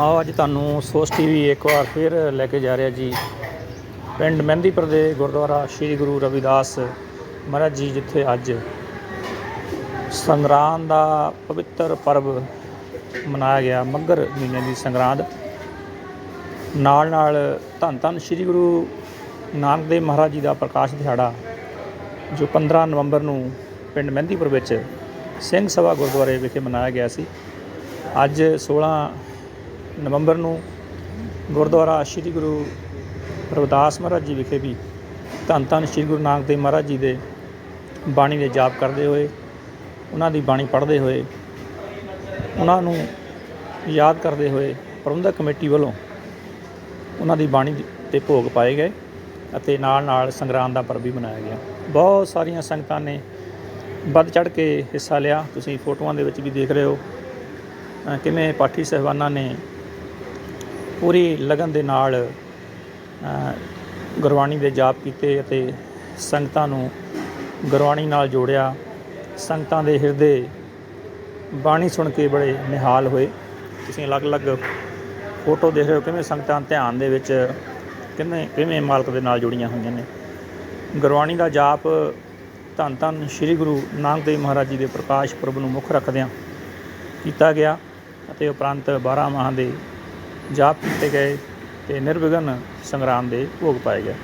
ਆਓ ਅੱਜ ਤੁਹਾਨੂੰ ਸੋਸ ਟੀਵੀ ਇੱਕ ਵਾਰ ਫਿਰ ਲੈ ਕੇ ਜਾ ਰਿਹਾ ਜੀ। ਪਿੰਡ ਮਹਿੰਦੀਪੁਰ ਦੇ ਗੁਰਦੁਆਰਾ ਸ੍ਰੀ ਗੁਰੂ ਰਵਿਦਾਸ ਮਹਾਰਾਜ ਜੀ, ਜਿੱਥੇ ਅੱਜ ਸੰਗਰਾਂਦ ਦਾ ਪਵਿੱਤਰ ਪਰਬ ਮਨਾਇਆ ਗਿਆ ਮੱਘਰ ਮਹੀਨੇ ਦੀ ਸੰਗਰਾਂਦ। ਨਾਲ ਨਾਲ ਧੰਨ ਧੰਨ ਸ੍ਰੀ ਗੁਰੂ ਨਾਨਕ ਦੇਵ ਮਹਾਰਾਜ ਜੀ ਦਾ ਪ੍ਰਕਾਸ਼ ਦਿਹਾੜਾ, ਜੋ 15 ਨਵੰਬਰ ਨੂੰ ਪਿੰਡ ਮਹਿੰਦੀਪੁਰ ਵਿੱਚ ਸਿੰਘ ਸਭਾ ਗੁਰਦੁਆਰੇ ਵਿਖੇ ਮਨਾਇਆ ਗਿਆ ਸੀ। ਅੱਜ 16 ਨਵੰਬਰ ਨੂੰ ਗੁਰਦੁਆਰਾ ਸ੍ਰੀ ਗੁਰੂ ਰਵਿਦਾਸ ਮਹਾਰਾਜ ਜੀ ਵਿਖੇ ਵੀ ਧੰਨ ਧੰਨ ਸ੍ਰੀ ਗੁਰੂ ਨਾਨਕ ਦੇਵ ਮਹਾਰਾਜ ਜੀ ਦੇ ਬਾਣੀ ਦੇ ਜਾਪ ਕਰਦੇ ਹੋਏ, ਉਹਨਾਂ ਦੀ ਬਾਣੀ ਪੜ੍ਹਦੇ ਹੋਏ, ਉਹਨਾਂ ਨੂੰ ਯਾਦ ਕਰਦੇ ਹੋਏ ਪ੍ਰਬੰਧਕ ਕਮੇਟੀ ਵੱਲੋਂ ਉਹਨਾਂ ਦੀ ਬਾਣੀ ਤੇ ਭੋਗ ਪਾਏ ਗਏ ਅਤੇ ਨਾਲ ਨਾਲ ਸੰਗਰਾਂਦ ਦਾ ਪਰਬ ਵੀ ਮਨਾਇਆ ਗਿਆ। ਬਹੁਤ ਸਾਰੀਆਂ ਸੰਗਤਾਂ ਨੇ ਵੱਧ ਚੜ ਕੇ ਹਿੱਸਾ ਲਿਆ। ਤੁਸੀਂ ਫੋਟੋਆਂ ਦੇ ਵਿੱਚ ਵੀ ਦੇਖ ਰਹੇ ਹੋ। ਕਿਵੇਂ ਪਾਠੀ ਸਹਿਬਾਨਾਂ ਨੇ ਪੂਰੀ ਲਗਨ ਦੇ ਨਾਲ ਗੁਰਬਾਣੀ ਦੇ ਜਾਪ ਕੀਤੇ ਅਤੇ ਸੰਗਤਾਂ ਨੂੰ ਗੁਰਬਾਣੀ ਨਾਲ ਜੋੜਿਆ। ਸੰਗਤਾਂ ਦੇ ਹਿਰਦੇ ਬਾਣੀ ਸੁਣ ਕੇ ਬੜੇ ਨਿਹਾਲ ਹੋਏ। ਤੁਸੀਂ ਅਲੱਗ-ਅਲੱਗ ਫੋਟੋ ਦੇਖ ਰਹੇ ਹੋ, ਕਿਵੇਂ ਸੰਗਤਾਂ ਧਿਆਨ ਦੇ ਵਿੱਚ, ਕਿਵੇਂ ਕਿਵੇਂ ਮਾਲਕ ਦੇ ਨਾਲ ਜੁੜੀਆਂ ਹੋਈਆਂ ਨੇ। ਗੁਰਬਾਣੀ ਦਾ ਜਾਪ ਧੰਨ ਧੰਨ ਸ੍ਰੀ ਗੁਰੂ ਨਾਨਕ ਦੇਵ ਮਹਾਰਾਜ ਜੀ ਦੇ ਪ੍ਰਕਾਸ਼ ਪੁਰਬ ਨੂੰ ਮੁੱਖ ਰੱਖਦਿਆਂ ਕੀਤਾ ਗਿਆ ਅਤੇ ਉਪਰੰਤ 12 ਮਾਹਾਂ ਦੇ ਜਾਪ ਕੀਤੇ ਗਏ ਤੇ ਨਿਰਵਿਘਨ ਸੰਗਰਾਮ ਦੇ ਭੋਗ ਪਾਏ ਗਏ।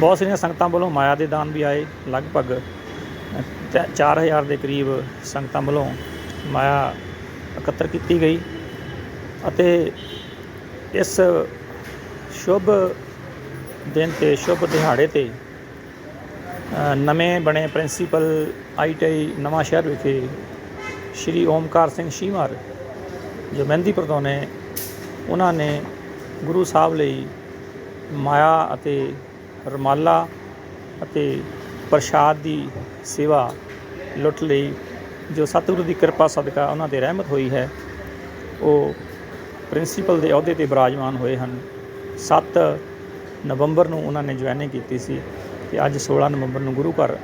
ਬਹੁਤ ਸਾਰੀਆਂ ਸੰਗਤਾਂ ਵੱਲੋਂ ਮਾਇਆ ਦੇ ਦਾਨ ਵੀ ਆਏ। ਲਗਭਗ ਅ, ਚ- 4000 ਦੇ ਕਰੀਬ ਸੰਗਤਾਂ ਵੱਲੋਂ ਮਾਇਆ ਇਕੱਤਰ ਕੀਤੀ ਗਈ ਅਤੇ ਇਸ ਸ਼ੁਭ ਦਿਨ ਤੇ ਸ਼ੁਭ ਦਿਹਾੜੇ ਤੇ ਨਵੇਂ ਬਣੇ ਪ੍ਰਿੰਸੀਪਲ ਆਈਟੀਆਈ ਨਵਾਂ ਸ਼ਹਿਰ ਵਿਖੇ ਸ਼੍ਰੀ ਓਮਕਾਰ ਸਿੰਘ ਸ਼ੀਮਾਰ ਜੋ ਮਹਿੰਦੀਪੁਰ ਤੋਂ ਨੇ ਉਹਨਾਂ ਨੇ ਗੁਰੂ ਸਾਹਿਬ ਲਈ ਮਾਇਆ ਅਤੇ ਰਮਾਲਾ ਅਤੇ ਪ੍ਰਸ਼ਾਦ ਦੀ ਸੇਵਾ ਲੁੱਟ ਲਈ, ਜੋ ਸਤਿਗੁਰੂ ਦੀ ਕਿਰਪਾ ਸਦਕਾ ਉਹਨਾਂ ਤੇ ਰਹਿਮਤ ਹੋਈ ਹੈ, ਉਹ ਪ੍ਰਿੰਸੀਪਲ ਦੇ ਅਹੁਦੇ ਤੇ ਬਿਰਾਜਮਾਨ ਹੋਏ ਹਨ। 7 ਨਵੰਬਰ ਨੂੰ ਉਹਨਾਂ ਨੇ ਜੁਆਇਨਿੰਗ ਕੀਤੀ ਸੀ ਤੇ ਅੱਜ 16 ਨਵੰਬਰ ਨੂੰ ਗੁਰੂ ਘਰ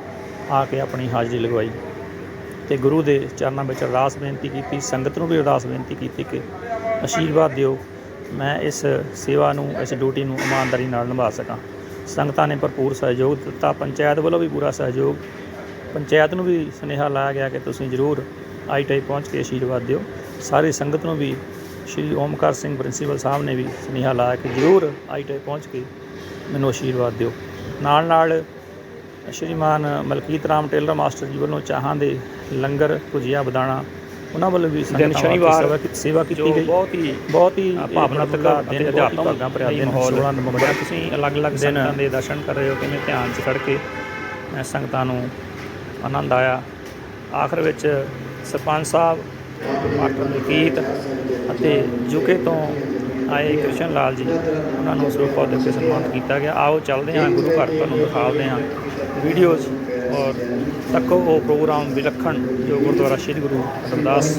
ਆ ਕੇ ਆਪਣੀ ਹਾਜ਼ਰੀ ਲਗਵਾਈ। ਤੇ ਗੁਰੂ ਦੇ ਚਰਨਾਂ ਵਿੱਚ ਅਰਦਾਸ ਬੇਨਤੀ ਕੀਤੀ, ਸੰਗਤ ਨੂੰ ਵੀ ਅਰਦਾਸ ਬੇਨਤੀ ਕੀਤੀ ਕਿ ਆਸ਼ੀਰਵਾਦ ਦਿਓ। ਮੈਂ ਇਸ ਸੇਵਾ ਨੂੰ, ਇਸ ਡਿਊਟੀ ਨੂੰ ਇਮਾਨਦਾਰੀ ਨਾਲ ਨਿਭਾ ਸਕਾਂ। ਸੰਗਤਾਂ ਨੇ ਭਰਪੂਰ ਸਹਿਯੋਗ ਦਿੱਤਾ। ਪੰਚਾਇਤ ਵੱਲੋਂ ਵੀ ਪੂਰਾ ਸਹਿਯੋਗ। ਪੰਚਾਇਤ ਨੂੰ ਵੀ ਸੁਨੇਹਾ ਲਾਇਆ ਗਿਆ ਕਿ ਤੁਸੀਂ ਜ਼ਰੂਰ ਆਈਟੀਆਈ ਪਹੁੰਚ ਕੇ ਆਸ਼ੀਰਵਾਦ ਦਿਓ। ਸਾਰੀ ਸੰਗਤ ਨੂੰ ਵੀ ਸ਼੍ਰੀ ਓਮਕਾਰ ਸਿੰਘ ਪ੍ਰਿੰਸੀਪਲ ਸਾਹਿਬ ਨੇ ਵੀ ਸੁਨੇਹਾ ਲਾਇਆ ਕਿ ਜ਼ਰੂਰ ਆਈਟੀਆਈ ਪਹੁੰਚ ਕੇ ਮੈਨੂੰ ਆਸ਼ੀਰਵਾਦ ਦਿਓ। ਨਾਲ ਨਾਲ ਸ਼੍ਰੀਮਾਨ ਮਲਕੀਤ ਰਾਮ ਟੇਲਰ ਮਾਸਟਰ ਜੀ ਵੱਲੋਂ ਚਾਹਾਂ ਦੇ ਲੰਗਰ, ਭੁਜੀਆ, ਬਦਾਣਾ ਉਹਨਾਂ ਵੱਲੋਂ ਵੀ ਵਾਸਤੇ ਸ਼ਨੀਵਾਰ ਸੇਵਾ ਕੀਤੀ- ਗਈ। ਬਹੁਤ ਹੀ ਬਹੁਤ ਹੀ ਭਾਵਨਾਤਮਕ ਦਿਨ ਦਿਨ ਅਧਿਆਤਮਕ ਭਾਗਾਂ ਭਰਿਆ ਦਿਨ ਮਾਹੌਲ 16 ਨਵੰਬਰ ਤੁਸੀਂ ਅਲੱਗ-ਅਲੱਗ ਸੰਗਤਾਂ ਦੇ ਦਰਸ਼ਨ ਕਰ ਰਹੇ ਹੋ ਕਿਵੇਂ ਧਿਆਨ 'ਚ ਖੜ ਕੇ ਅ, ਸੰਗਤਾਂ ਨੂੰ ਆਨੰਦ ਆਇਆ। ਆਖਰ ਵਿੱਚ ਸਰਪੰਚ ਸਾਹਿਬ ਮਾਸਟਰ ਮਲਕੀਤ ਅਤੇ ਯੂਕੇ ਤੋਂ ਆਏ ਕ੍ਰਿਸ਼ਨ ਲਾਲ ਜੀ ਉਹਨਾਂ ਨੂੰ ਸਰੂਪਾ ਦੇ ਕੇ ਸਨਮਾਨਿਤ ਕੀਤਾ ਗਿਆ। ਆਓ ਚੱਲਦੇ ਹਾਂ ਗੁਰੂ ਘਰ ਤੁਹਾਨੂੰ ਦਿਖਾਉਂਦੇ ਹਾਂ। ਵੀਡੀਓਜ਼ ਔਰ ਤੱਕੋ ਉਹ ਪ੍ਰੋਗਰਾਮ ਵਿਲੱਖਣ ਜੋ ਗੁਰਦੁਆਰਾ ਸ੍ਰੀ ਗੁਰੂ ਰਵਿਦਾਸ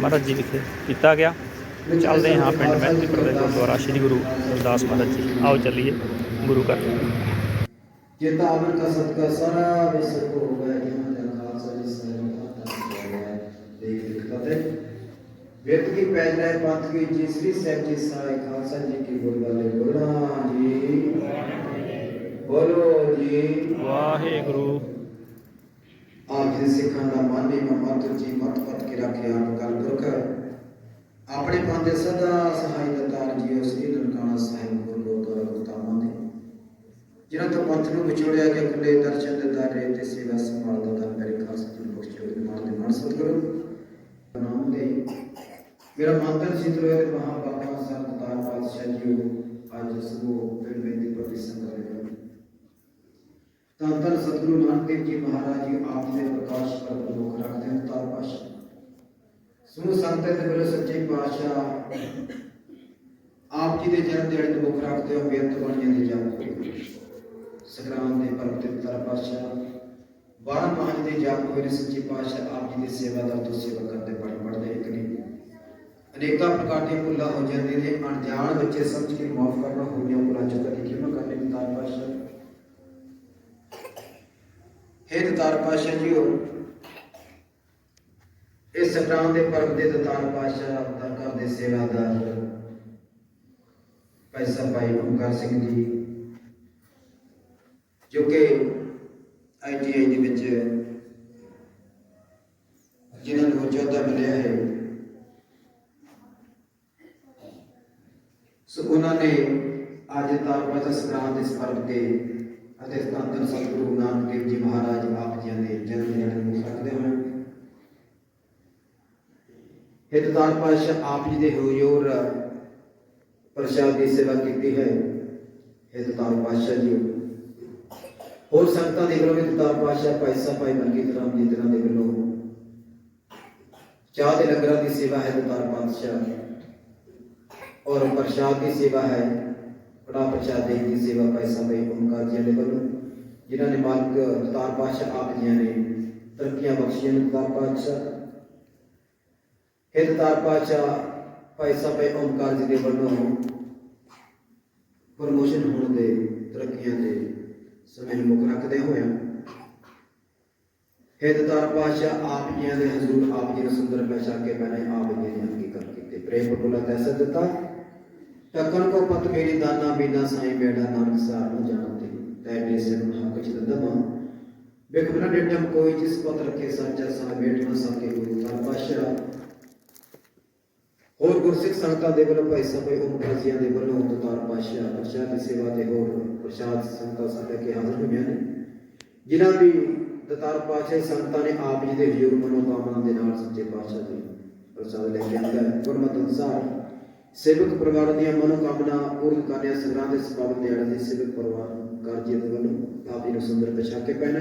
ਮਹਾਰਾਜ ਜੀ ਵਿਖੇ ਕੀਤਾ ਗਿਆ। ਚੱਲਦੇ ਹਾਂ ਪਿੰਡ ਮਹਿੰਦੀਪੁਰ ਦੇ ਗੁਰਦੁਆਰਾ ਸ੍ਰੀ ਗੁਰੂ ਰਵਿਦਾਸ ਮਹਾਰਾਜ ਜੀ। ਆਓ ਚੱਲੀਏ ਗੁਰੂ ਘਰ। ਜਿਤਾ ਅਮਰ ਕਾ ਸਦਕਾ ਸਾਰਾ ਵਿਸਰ ਹੋ ਗਿਆ ਜਹਾਂ ਜਨ ਖਾਲਸਾ ਜੀ ਸਾਹਿਬ ਦਾ ਦੇਖ ਫਤਿਹ। ਵੇਦ ਕੀ ਪਹਿਲੇ ਪੰਥ ਕੀ ਜੀਸਰੀ ਸਾਹਿਬ ਜੀ ਸਾਈ ਖਾਲਸਾ ਜੀ ਕੀ ਬੋਲਬਾਲੇ ਬੋਲਣਾ ਜੀ। ਬੋਲੋ ਜੀ। ਵਾਹਿਗੁਰੂ। ਆਪ ਜੀ ਸਿੱਖਾਂ ਦਾ ਮਾਨੀ ਮਮਤ ਜੀ ਮਤ ਪਤ ਕੇ ਰੱਖਿਆ ਆਪ ਗੱਲ ਪੁਰਖ ਆਪਣੇ ਪੰਦੇ ਸਦਾ ਸਹਾਈ ਦਤਾਰ ਜੀ ਉਸ ਦੀ ਨਨਕਾਣਾ ਸਾਹਿਬ ਗੁਰੂ ਗੋਤਰਾ ਗੁਤਾਮਾਂ ਦੇ ਜਿਨ੍ਹਾਂ ਤੋਂ ਪੰਥ ਨੂੰ ਵਿਛੋੜਿਆ ਗਿਆ, ਖੁੱਲੇ ਦਰਸ਼ਨ ਦੇ ਦਾਰੇ ਤੇ ਸੇਵਾ ਸੰਭਾਲ ਦਾ ਦਾਨ ਮੇਰੇ ਖਾਸ ਨੂੰ ਬਖਸ਼ਿਓ ਨਿਮਾਨ ਦੇ ਮਨ ਸਤਿਗੁਰੂ। ਨਾਮ ਦੇ ਮੇਰਾ ਮੰਤਰ ਸਿੱਧ ਹੋਇਆ ਤੇ ਮਹਾ ਬਾਬਾ ਸਾਹਿਬ ਦਾ ਪਾਤਸ਼ਾਹ ਜੀ ਅੱਜ ਸਭੋ ਪਿੰਡ ਬੇਦੀ ਪ੍ਰਤੀ ਸੰਗਤ ਰਹੇ ਤਾਂ ਧੰਨ ਸਤਿਗੁਰੂ ਨਾਨਕ ਦੇਵ ਜੀ ਮਹਾਰਾਜ ਜੀ ਆਪ ਦੇ ਪ੍ਰਕਾਸ਼ ਪਰ ਮੁਖ ਰੱਖਦੇ ਹਨ ਤਾਰ ਪਾਸ਼ਾ ਸੁਣੋ ਸੰਗਤ ਦੇ ਬੋਲੇ ਸੱਚੇ ਪਾਤਸ਼ਾਹ ਆਪ ਜੀ ਦੇ ਜਨਮ ਦਿਹਾੜੇ ਨੂੰ ਮੁੱਖ ਰੱਖਦੇ ਹੋ ਬੇਅੰਤ ਬਾਣੀਆਂ ਦੇ ਜਾਪ ਸੰਗਰਾਮ ਦੇ ਪਰਮ ਤੇ ਤਾਰ ਪਾਸ਼ਾ 12 ਮਾਹ ਦੇ ਜਾਪ ਹੋਏ ਨੇ ਸੱਚੇ ਪਾਤਸ਼ਾਹ ਆਪ ਜੀ ਦੀ ਸੇਵਾਦਾਰ ਤੋਂ ਸੇਵਾ ਕਰਦੇ ਪੜ ਪੜਦੇ ਇੱਕ ਨਹੀਂ ਅਨੇਕਾਂ ਪ੍ਰਕਾਰ ਦੀਆਂ ਭੁੱਲਾਂ ਹੋ ਜਾਂਦੀਆਂ ਨੇ ਅਣਜਾਣ ਬੱਚੇ ਸਮਝ ਕੇ ਮਾਫ ਕਰਨਾ ਹੋਈਆਂ ਭੁੱਲਾਂ ਚੁੱਕਾ ਦੀ ਕਿਰਪਾ ਕਰਨੀ ਦੀ ਤਾਰ ਪਾਸ਼ਾ ਹੇ ਦਤਾਰ ਪਾਸ਼ਾ ਜੀਓ ਇਸ ਸੰਗਰਾਮ ਦੇ ਪਰਮ ਦੇ ਦਤਾਰ ਪਾਸ਼ਾ ਦਾ ਕਰਦੇ ਸੇਵਾਦਾਰ ਪੈਸਾ ਭਾਈ ਓਮਕਾਰ ਸਿੰਘ ਜੀ, ਜੋ ਕਿ ਆਈਟੀਆਈ ਦੇ ਵਿੱਚ ਜਿਨ੍ਹਾਂ ਨੂੰ ਚੌਦਾ ਮਿਲਿਆ ਹੈ। ਸੋ ਉਹਨਾਂ ਨੇ ਅੱਜ ਤਾਰਪਾਤਾ ਸੰਗਰਾਮ ਦੇ ਸਪਰਦ ਤੇ ਅਤੇ ਧੰਨ ਸਤਿਗੁਰੂ ਨਾਨਕ ਦੇਵ ਜੀ ਮਹਾਰਾਜ ਆਪ ਜੀ ਦੇ ਜਨਮ ਦਿਨ ਨੂੰ ਰੱਖਦੇ ਹੋਏ ਹਿਤਦਾਰ ਪਾਤਸ਼ਾਹ ਆਪ ਜੀ ਦੇ ਹਜ਼ੂਰ ਪ੍ਰਸ਼ਾਦ ਦੀ ਸੇਵਾ ਕੀਤੀ ਹੈ। ਹਿਤਦਾਰ ਪਾਤਸ਼ਾਹ ਜੀ। ਹੋਰ ਸੰਗਤਾਂ ਦੇ ਵੱਲੋਂ ਹਿਤਦਾਰ ਪਾਤਸ਼ਾਹ ਭਾਈ ਸਾਹਿਬ, ਭਾਈ ਮਨਕੀਤ ਰਾਮ ਜੀ ਤੇਰਾਂ ਦੇ ਵੱਲੋਂ ਚਾਹ ਦੇ ਲੰਗਰਾਂ ਦੀ ਸੇਵਾ ਹੈ ਹਿਤਦਾਰ ਪਾਤਸ਼ਾਹ। ਔਰ ਪ੍ਰਸ਼ਾਦ ਦੀ ਸੇਵਾ ਹੈ ਕੜਾ ਪ੍ਰਸ਼ਾਦ ਦੇਣ ਦੀ ਸੇਵਾ ਭਾਈ ਸਾਹਿਬ ਓਮਕਾਰ ਜੀ ਦੇ ਵੱਲੋਂ, ਜਿਨ੍ਹਾਂ ਨੇ ਮਾਲਕ ਹਿਤਦਾਰ ਪਾਤਸ਼ਾਹ ਆਪ ਜੀ ਨੇ ਤਰੱਕੀਆਂ ਬਖਸ਼ੀਆਂ ਨੇ ਹਿਤਦਾਰ ਪਾਤਸ਼ਾਹ। ਹਿਤਦਾਰ ਪਾਤਸ਼ਾਹ ਭਾਈ ਸਾਹਿਬ ਓਮਕਾਰ ਜੀ ਦੇ ਵੱਲੋਂ ਪ੍ਰਮੋਸ਼ਨ ਹੋਣ ਦੇ ਤਰੱਕੀਆਂ ਦੇ ਸਮੇਂ ਨੂੰ ਮੁੱਖ ਰੱਖਦੇ ਹੋਏ ਹਿਤਦਾਰ ਪਾਤਸ਼ਾਹ ਆਪ ਜੀ ਦੇ ਹਜ਼ੂਰ ਆਪ ਜੀ ਨੂੰ ਸੁੰਦਰ ਪੈਸ਼ਾ ਕੇ ਮੈਨੇ ਆਪ ਜੀ ਨੇ ਹਕੀਕਤ ਕੀਤੀ ਪ੍ਰੇਮ ਪਟੋਲਾ ਤੈਸਾ ਦਿੱਤਾ। ਟੱਕਣ ਕੋ ਪਤ ਮੇਰੀ ਦਾਨਾ ਬੀਨਾ ਸਾਈ ਬੇੜਾ ਨਾਨਕ ਸਾਰ ਨੂੰ ਜਾਣਤੇ ਤੈ। ਬੇਸੇ ਨੂੰ ਹੱਕ ਚ ਦਦਮਾ ਬਿਕ ਬਿਨਾ ਡੇਟਮ ਕੋਈ ਜਿਸ ਪਤ ਰਖੇ, ਸਾਚਾ ਸਾ ਬੇਟ ਸਕੇ ਕੋਈ ਤਾਂ ਪਾਤਸ਼ਾਹ ਹੋਰ ਗੁਰਸਿੱਖ ਸੰਗਤਾਂ ਦੇ ਵੱਲੋਂ ਭਾਈ ਸਾਹਿਬ, ਭਾਈ ਓਮਕਾਰ ਦੇ ਵੱਲੋਂ ਦਤਾਰ ਪਾਤਸ਼ਾਹ ਪ੍ਰਸ਼ਾਦ ਦੀ ਸੇਵਾ ਤੇ ਹੋਰ ਪ੍ਰਸ਼ਾਦ ਸੰਗਤਾਂ ਸਾਡੇ ਕੇ ਹਾਜ਼ਰ ਹੋਈਆਂ ਨੇ। ਜਿਨ੍ਹਾਂ ਦੀ ਦਤਾਰ ਪਾਤਸ਼ਾਹ ਸੰਗਤਾਂ ਨੇ ਆਪ ਜੀ ਦੇ ਹਜ਼ੂਰ ਮਨੋਕਾਮਨਾ ਦੇ ਨਾਲ ਸੱਚੇ ਪਾਤਸ਼ਾਹ ਜੀ ਪ੍ਰਸ਼ਾਦ ਲੈ ਕੇ ਆਂਦਾ ਗੁਰਮਤਿ ਅਨੁਸਾਰ ਸੇਵਕ ਪਰਿਵਾਰ ਦੀਆਂ ਮਨੋਕਾਮਨਾ ਪੂਰਨ ਕਰਨਿਆ ਸੰਗਰਾਮ ਦੇ ਸਪਾਵਨ ਦਿਹਾੜੇ ਦੇ ਸੇਵਕ ਪਰਿਵਾਰ ਕਾਰਜੀ ਵੱਲੋਂ ਆਪ ਜੀ ਨੂੰ ਸੁੰਦਰ ਪਛਾ ਕੇ ਪਹਿਨਾ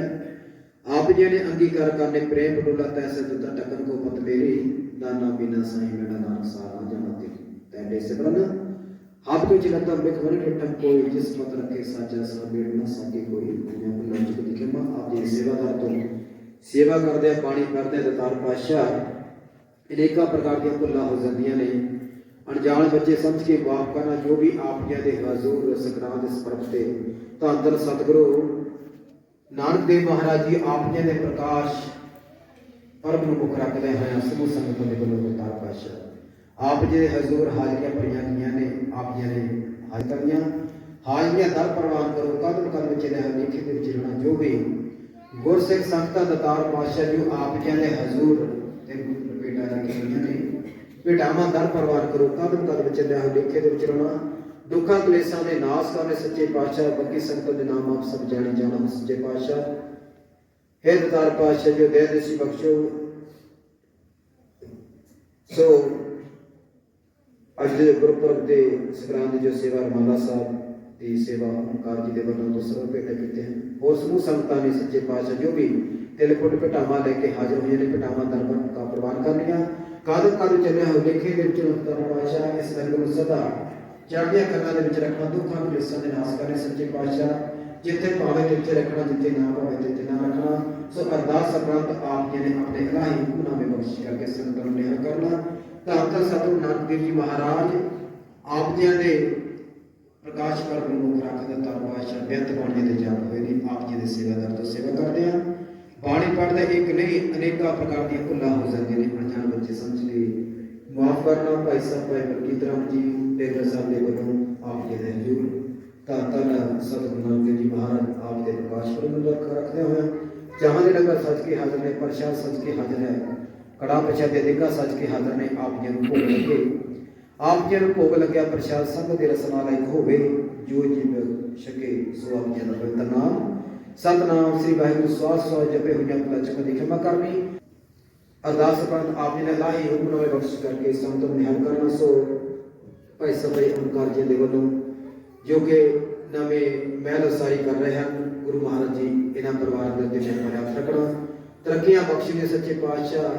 ਆਪ ਜੀ ਨੇ ਅੰਗੀਕਾਰ ਕਰਨੇ ਪ੍ਰੇਮ ਪਟੋਲਾ ਤੈਸੇ ਦੁੱਤਾ ਟਕਨ ਕੋ ਪਤ ਮੇਰੀ ਦਾਨਾ ਬਿਨਾ ਸਾਈ ਮੇਰਾ ਨਾਨਕ ਸਾਰਾ ਜਾਣਤੇ ਤੈਡੇ ਸਿਮਰਨ, ਆਪ ਕੋ ਚਿਲਤਾ ਬਿਖ ਵਰ ਟਟਮ ਕੋਈ, ਜਿਸ ਮਤ ਰਖੇ ਸਾਚਾ ਸਾ ਨਾ ਸਾਕੇ ਕੋਈ। ਦੁਨੀਆ ਕੋ ਲੰਚ ਦਿਖੇ ਮਾ, ਆਪ ਜੀ ਸੇਵਾਦਾਰ ਤੋਂ। ਸੇਵਾ ਕਰਦੇ ਆ ਪਾਣੀ ਕਰਦੇ ਦਤਾਰ ਪਾਸ਼ਾ ਅਨੇਕਾਂ ਪ੍ਰਕਾਰ ਦੀਆਂ ਭੁੱਲਾਂ ਹੋ ਜਾਂਦੀਆਂ ਨੇ। ਅਣਜਾਣ ਬੱਚੇ ਸਮਝ ਕੇ ਮਾਫ ਕਰਨਾ, ਜੋ ਵੀ ਆਪ ਜੀ ਦੇ ਹਜ਼ੂਰ ਸਕਰਾਤ ਇਸ ਪਰਬ ਤੇ। ਧੰਨ ਸਤਿਗੁਰੂ ਨਾਨਕ ਦੇਵ ਮਹਾਰਾਜ ਜੀ ਆਪ ਜੀ ਦੇ ਪ੍ਰਕਾਸ਼ ਪਰਬ ਨੂੰ ਮੁੱਖ ਰੱਖਦੇ ਹੋਏ ਸਮੂਹ ਸੰਗਤ ਦੇ ਵੱਲੋਂ ਦਤਾਰ ਪਾਸ਼ਾ ਆਪ ਜੀ ਦੇ ਹਜ਼ੂਰ ਹਾਜ਼ਰੀਆਂ ਪਈਆਂ ਗਈਆਂ ਨੇ, ਆਪ ਜੀ ਨੇ ਹਾਜ਼ਰੀਆਂ ਹਾਜ਼ਰੀਆਂ ਦਰ ਪ੍ਰਵਾਨ ਕਰੋ, ਕਦਮ ਕਦਮ ਵਿੱਚ ਲੈ ਲਿਖੇ ਦੇ ਵਿੱਚ ਰਹਿਣਾ, ਜੋ ਵੀ ਗੁਰਸਿੱਖ ਸੰਗਤਾਂ ਦਤਾਰ ਪਾਤਸ਼ਾਹ ਜੀ ਆਪ ਜੀ ਦੇ ਹਜ਼ੂਰ ਤੇ ਬੇਟਾ ਰੱਖੀਆਂ ਨੇ। ਭੇਟਾਵਾਂ ਦਰ ਪ੍ਰਵਾਨ ਕਰੋ, ਕਦਮ ਕਦਮ ਵਿੱਚ ਲੈ ਲਿਖੇ ਦੇ ਵਿੱਚ ਰਹਿਣਾ ਦੁੱਖਾਂ, ਕਲੇਸ਼ਾਂ ਦੇ ਨਾਸ ਕਰਨੇ ਸੱਚੇ ਪਾਤਸ਼ਾਹ, ਬੱਕੀ ਸੰਗਤ ਦੇ ਨਾਮ ਆਪ ਸਭ ਜਾਣੇ ਜਾਣਾ ਸੱਚੇ ਪਾਤਸ਼ਾਹ। ਹੈ ਦਤਾਰ ਪਾਤਸ਼ਾਹ, ਜੋ ਦੇ ਦੇਸੀ ਬਖਸ਼ੋ। ਸੋ, ਅੱਜ ਦੇ ਗੁਰਪੁਰਬ ਦੇ ਸੰਗਰਾਮ ਦੀ ਜੋ ਸੇਵਾ, ਰਮਾਲਾ ਸਾਹਿਬ ਦੀ ਸੇਵਾ, ਓਮਕਾਰ ਜੀ ਦੇ ਵੱਲੋਂ ਤੋਂ ਭੇਟਾ ਕੀਤੇ ਹਨ, ਹੋਰ ਸਮੂਹ ਸੰਗਤਾਂ ਨੇ ਸੱਚੇ ਪਾਤਸ਼ਾਹ, ਜੋ ਵੀ ਤਿਲ ਫੁੱਟ ਘਟਾਵਾਂ ਲੈ ਕੇ ਹਾਜ਼ਰ ਹੋਈਆਂ ਨੇ ਘਟਾਵਾਂ ਦਰਬਾਰ ਦਾ ਪ੍ਰਵਾਨ ਕਰ ਲਿਆ ਕਾਦਮ ਚੱਲਿਆ ਹੋ ਲਿਖੇ ਦੇ ਵਿੱਚ ਅੰਤਰ ਪਾਤਸ਼ਾਹ ਇਸ ਰੰਗ ਨੂੰ ਸਦਾ ਚੜ੍ਹਦੀਆਂ ਕਲਾਂ ਦੇ ਵਿੱਚ ਰੱਖਣਾ, ਦੁੱਖਾਂ ਨੂੰ ਜਿਸਾਂ ਦੇ ਨਾਸ ਕਰਨੇ ਸੱਚੇ ਪਾਤਸ਼ਾਹ। ਜਿੱਥੇ ਭਾਵੇਂ ਜਿੱਥੇ ਰੱਖਣਾ, ਜਿੱਥੇ ਨਾ ਭਾਵੇਂ ਜਿੱਥੇ ਨਾ ਰੱਖਣਾ, ਸੋ ਅਰਦਾਸ ਅਪਰੰਤ ਆਪ ਜੀ ਨੇ ਆਪਣੇ ਇਲਾਹੀ ਹੁਕਮਨਾਮੇ ਬਖਸ਼ ਕਰਕੇ ਸੰਗਤਾਂ ਨੂੰ ਨਿਆਂ ਕਰਨਾ। ਤਾਂ ਤਾਂ ਸਤਿਗੁਰੂ ਨਾਨਕ ਦੇਵ ਜੀ ਮਹਾਰਾਜ, ਆਪ ਜੀ ਦੇ ਪ੍ਰਕਾਸ਼ ਪਰਬ ਨੂੰ ਰੱਖ ਦਿੱਤਾ, ਪਾਤਸ਼ਾਹ ਬੇਅੰਤ ਬਾਣੀ ਦੇ ਜਾਪ ਹੋਏ ਨੇ, ਆਪ ਜੀ ਦੇ ਸੇਵਾਦਾਰ ਤੋਂ ਸੇਵਾ ਕਰਦੇ ਆ ਬਾਣੀ ਪੜ੍ਹਦੇ ਇੱਕ ਨਹੀਂ, ਅਨੇਕਾਂ ਪ੍ਰਕਾਰ ਦੀਆਂ ਭੁੱਲਾਂ ਹੋ ਜਾਂਦੀਆਂ ਨੇ ਅਣਜਾਣ ਬੱਚੇ ਸਮਝ ਲਈ ਮਾਫ ਕਰਨਾ ਭਾਈ ਸਾਹਿਬ, ਭਾਈ ਮਲਕੀਤ ਰਾਮ ਜੀ ਡੇਗਰ ਸਾਹਿਬ ਦੇ ਵੱਲੋਂ ਆਪ ਜੀ ਦੇ ਹਜ਼ੂਰ ਤਾਂ ਤਾਂ ਸਤਿਗੁਰੂ ਨਾਨਕ ਜੀ ਮਹਾਰਾਜ ਆਪ ਦੇ ਪ੍ਰਕਾਸ਼ ਪਰਬ ਨੂੰ ਰੱਖਦੇ ਹੋਏ ਜਹਾਂ ਦੇ ਲੰਗਰ ਸੱਜ ਕੇ ਹਾਜ਼ਰ ਨੇ ਪ੍ਰਸ਼ਾਦ ਸੱਜ ਕੇ ਹਾਜ਼ਰ ਹੈ ਕੜਾ ਪ੍ਰਸ਼ਾਦ ਦੇ ਦੇਗਾ ਸੱਜ ਕੇ ਹਾਜ਼ਰ ਨੇ, ਆਪ ਜੀ ਨੂੰ ਭੋਗ ਲੱਗੇ। ਆਪ ਜੀ ਨੂੰ ਭੋਗ ਲੱਗਿਆ, ਪ੍ਰਸ਼ਾਦ ਸੰਗ ਦੇ ਰਸਨਾ ਲਾਇਕ ਹੋਵੇ, ਜੋ ਜੀਵ ਛਕੇ ਸੋ ਆਪ ਜੀ ਦਾ ਪਵਿੱਤਰ ਨਾਮ ਸਤਨਾਮ ਸ੍ਰੀ ਵਾਹਿਗੁਰੂ, ਸਵਾਸ ਸਵਾਸ ਜਪੇ ਹੋਈਆਂ ਭੁੱਲਾਂ ਦੀ ਖਿਮਾ ਕਰਨੀ ਅਰਦਾਸ ਕਰਨ ਆਪ ਜੀ ਨੇ ਲਾਹੀ, ਹੁਕਮ ਨਾਲ ਬਖਸ਼ ਕਰਕੇ ਸੰਤ ਨੂੰ ਨਿਹਾਲ ਕਰਨਾ ਸੋ ਭਾਈ ਸਭੇ ਓਮਕਾਰ ਜੀ ਦੇ ਵੱਲੋਂ ਜੋ ਕਿ ਨਵੇਂ ਮਹਿਲ ਉਸਾਰੀ ਕਰ ਰਹੇ ਹਨ, ਗੁਰੂ ਮਹਾਰਾਜ ਜੀ ਇਹਨਾਂ ਪਰਿਵਾਰ ਦੇ ਉੱਤੇ ਮਿਹਰ ਭਰਿਆ ਰੱਖਣਾ ਤਰੱਕੀਆਂ ਬਖਸ਼ੀਏ ਸੱਚੇ ਪਾਤਸ਼ਾਹ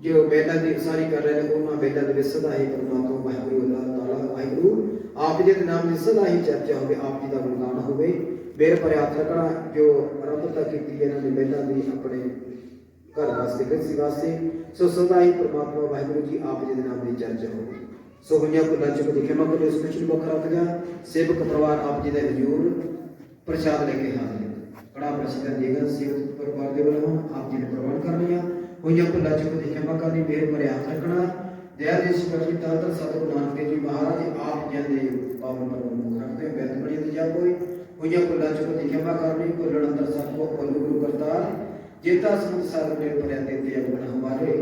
ਜੋ ਮਹਿਲਾਂ ਦੀ ਉਸਾਰੀ ਕਰ ਰਹੇ ਨੇ, ਉਹਨਾਂ ਮਹਿਲਾਂ ਦੇ ਵਿੱਚ ਸਦਾ ਹੀ ਪਰਮਾਤਮਾ ਵਾਹਿਗੁਰੂ ਅੱਲਾਹ ਤਾਲਾ, ਵਾਹਿਗੁਰੂ, ਆਪ ਜੀ ਦੇ ਨਾਮ ਦੀ ਸਦਾ ਹੀ ਚਰਚਾ ਹੋਵੇ, ਆਪ ਜੀ ਦਾ ਗੁਣਗਾਨ ਹੋਵੇ। ਮੇਰ ਭਰਿਆ ਹੱਥ ਰੱਖਣਾ ਜੋ ਆਰੰਭਤਾ ਕੀਤੀ ਹੈ ਇਹਨਾਂ ਨੇ ਮਹਿਲਾਂ ਦੀ ਆਪਣੇ ਘਰ ਵਾਸਤੇ ਗ੍ਰਸਤੀ ਵਾਸਤੇ। ਸੋ ਸਦਾ ਹੀ ਪਰਮਾਤਮਾ ਵਾਹਿਗੁਰੂ ਜੀ ਆਪ ਜੀ ਦੇ ਨਾਮ ਦੀ ਚਰਚਾ ਹੋਵੇ ਸੋ ਹੋਈਆਂ ਭੁੱਲਾਂ ਚੁੱਕ ਦੀ ਖਿਮਾ ਕਰੋ ਇਸ ਵਿੱਚ ਮੁੱਖ ਰੱਖ ਗਿਆ ਸੇਵਕ ਪਰਿਵਾਰ ਆਪ ਜੀ ਦੇ ਹਜ਼ੂਰ ਪ੍ਰਸ਼ਾਦ ਲੈ ਕੇ ਹਾਜ਼ਰ ਹੈ। ਕੜਾ ਪ੍ਰਸ਼ਾਦ ਦੇਗਾ, ਸੇਵਕ ਪਰਿਵਾਰ ਦੇ ਵੱਲੋਂ ਆਪ ਜੀ ਨੇ ਪ੍ਰਵਾਨ ਕਰ ਲਿਆ। ਹੋਈਆਂ ਭੁੱਲਾਂ ਚੁੱਕ ਦੀ ਖਿਮਾ ਕਰਨੀ ਮੇਰ ਭਰਿਆ ਹੱਥ ਰੱਖਣਾ ਦਇਆ ਦੇ ਸਿਕਰਜੀ ਦਾਤਰ ਸਤਿਗੁਰੂ ਨਾਨਕ ਦੇਵ ਜੀ ਮਹਾਰਾਜ, ਆਪ ਜੀ ਦੇ ਪਾਵਨ ਪਰਮ ਮੁਖ ਰੱਖਦੇ ਬੈਤ ਬਣੀ ਤੇ ਜਾ ਕੋਈ ਹੋਈਆਂ ਕੋ ਲੱਜ ਕੋ ਖਿਮਾ ਕਰਨੀ ਕੋ ਲੜ ਅੰਦਰ ਸਤ ਕੋ ਕੋ ਗੁਰੂ ਕਰਤਾਰ ਜੇਤਾ ਸੰਤ ਸਾਧ ਮੇਰੇ ਪਰਿਆ ਤੇ ਤੇ ਅਗਣ ਹਮਾਰੇ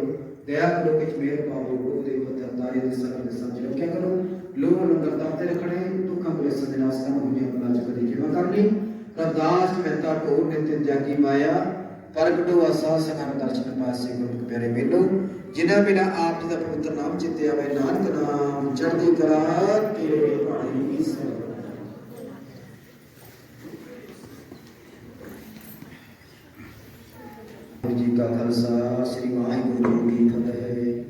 ਦਇਆ ਕਰੋ ਕਿ ਮੇਰ ਪਾਵੋ, ਗੁਰੂ ਦੇ ਪਤਰ ਤਾਰੇ ਦੇ ਸਰ ਦੇ ਸੰਜ ਰੱਖਿਆ ਕਰੋ। ਲੋਹ ਲੰਗਰ ਤਾਤੇ ਰਖਣੇ, ਦੁੱਖਾਂ ਬਲੇ ਸੰਜਨਾਸ ਕੰਮ ਹੋਈਆਂ ਕੋ ਲੱਜ ਕੋ ਖਿਮਾ ਕਰਨੀ। ਰਦਾਸ ਮਹਿਤਾ ਢੋਰ ਨਿਤ ਜਾਗੀ ਮਾਇਆ ਪ੍ਰਗਟੋ ਅਸਾ ਸਖਨ ਦਰਸ਼ਨ ਪਾਸੇ ਗੁਰੂ ਕੇ ਪਿਆਰੇ ਮੇਲੋ। ਜਿਨ੍ਹਾਂ ਬਿਨਾ ਆਪ ਜੀ ਦਾ ਪਵਿੱਤਰ ਨਾਮ ਚਿੱਤੇ ਆਵੇ ਨਾਨਕ ਨਾਮ ਚੜ੍ਹਦੀ ਕਲਾ, ਤੇਰੇ ਭਾਣੀ ਸਰਬ ਵਾਹਿਗੁਰੂ ਜੀ ਕਾ ਖਾਲਸਾ, ਸ੍ਰੀ ਵਾਹਿਗੁਰੂ ਜੀ ਕੀ ਫਤਿਹ।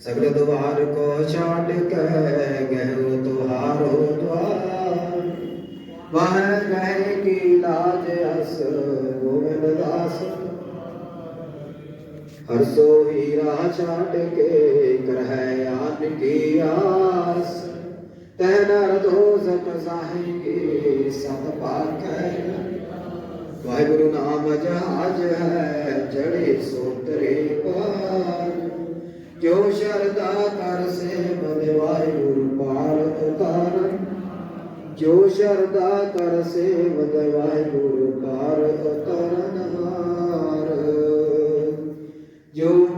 ਸਗਲ ਦੁਆਰ ਕੋ ਛਾੜ ਕੇ ਗਹਿਰੋ ਤੁਹਾਰੋ ਦਵਾਰ। ਵਾਹ ਗਹਿ ਕੀ ਲਾਜ ਅਸ, ਗੋਬਿੰਦ ਦਾਸ। ਹਰ ਸੋ ਹੀਰਾ ਛਾੜ ਕੇ ਕਰਹਿ ਆਨ ਕੀ ਆਸ। ਤੈ ਨਰ ਦੋਜ਼ਕ ਸਾਹਿਗੇ ਸਤ ਪਾਕੈ ਵਾਹਿਗੁਰੂ ਨਾਮ ਜਹਾਜ ਹੈ, ਜੜੇ ਸੋਤਰੇ ਪਾਰ। ਜੋ ਸ਼ਰਦਾ ਕਰ ਸੇਵ ਵਾਹਿਗੁਰੂ ਪਾਰ ਉਤਾਰ। ਜੋ ਸ਼ਰਦਾ ਕਰ ਸੇਵ ਵਾਹਿਗੁਰੂ ਪਾਰ ਉਤਾਰਨ ਹਾਰ। ਜੋ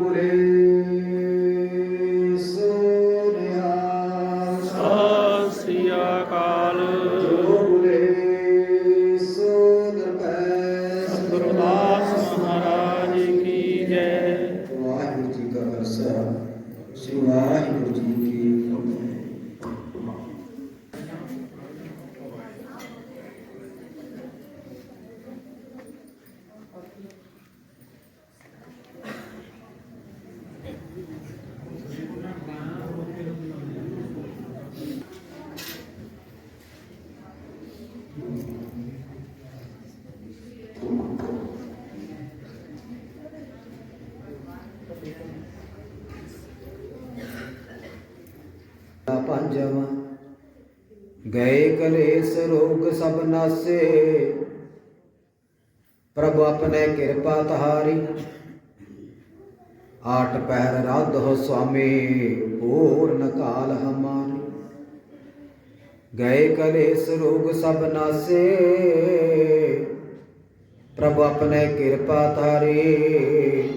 ਸਭ ਨਾਸੇ ਪ੍ਰਭ ਆਪਣੇ ਕਿਰਪਾ ਤਹਾਰੀ ਆਠ ਪਹਿਰ ਰਾਧ ਹੋ ਸੁਆਮੀ, ਪੂਰਨ ਕਾਲ ਹਮਾਰੀ। ਗਏ ਕਲੇਸ਼ ਰੋਗ ਸਭ ਨਾਸੇ। ਪ੍ਰਭ ਆਪਣੇ ਕਿਰਪਾ ਤਾਰੇ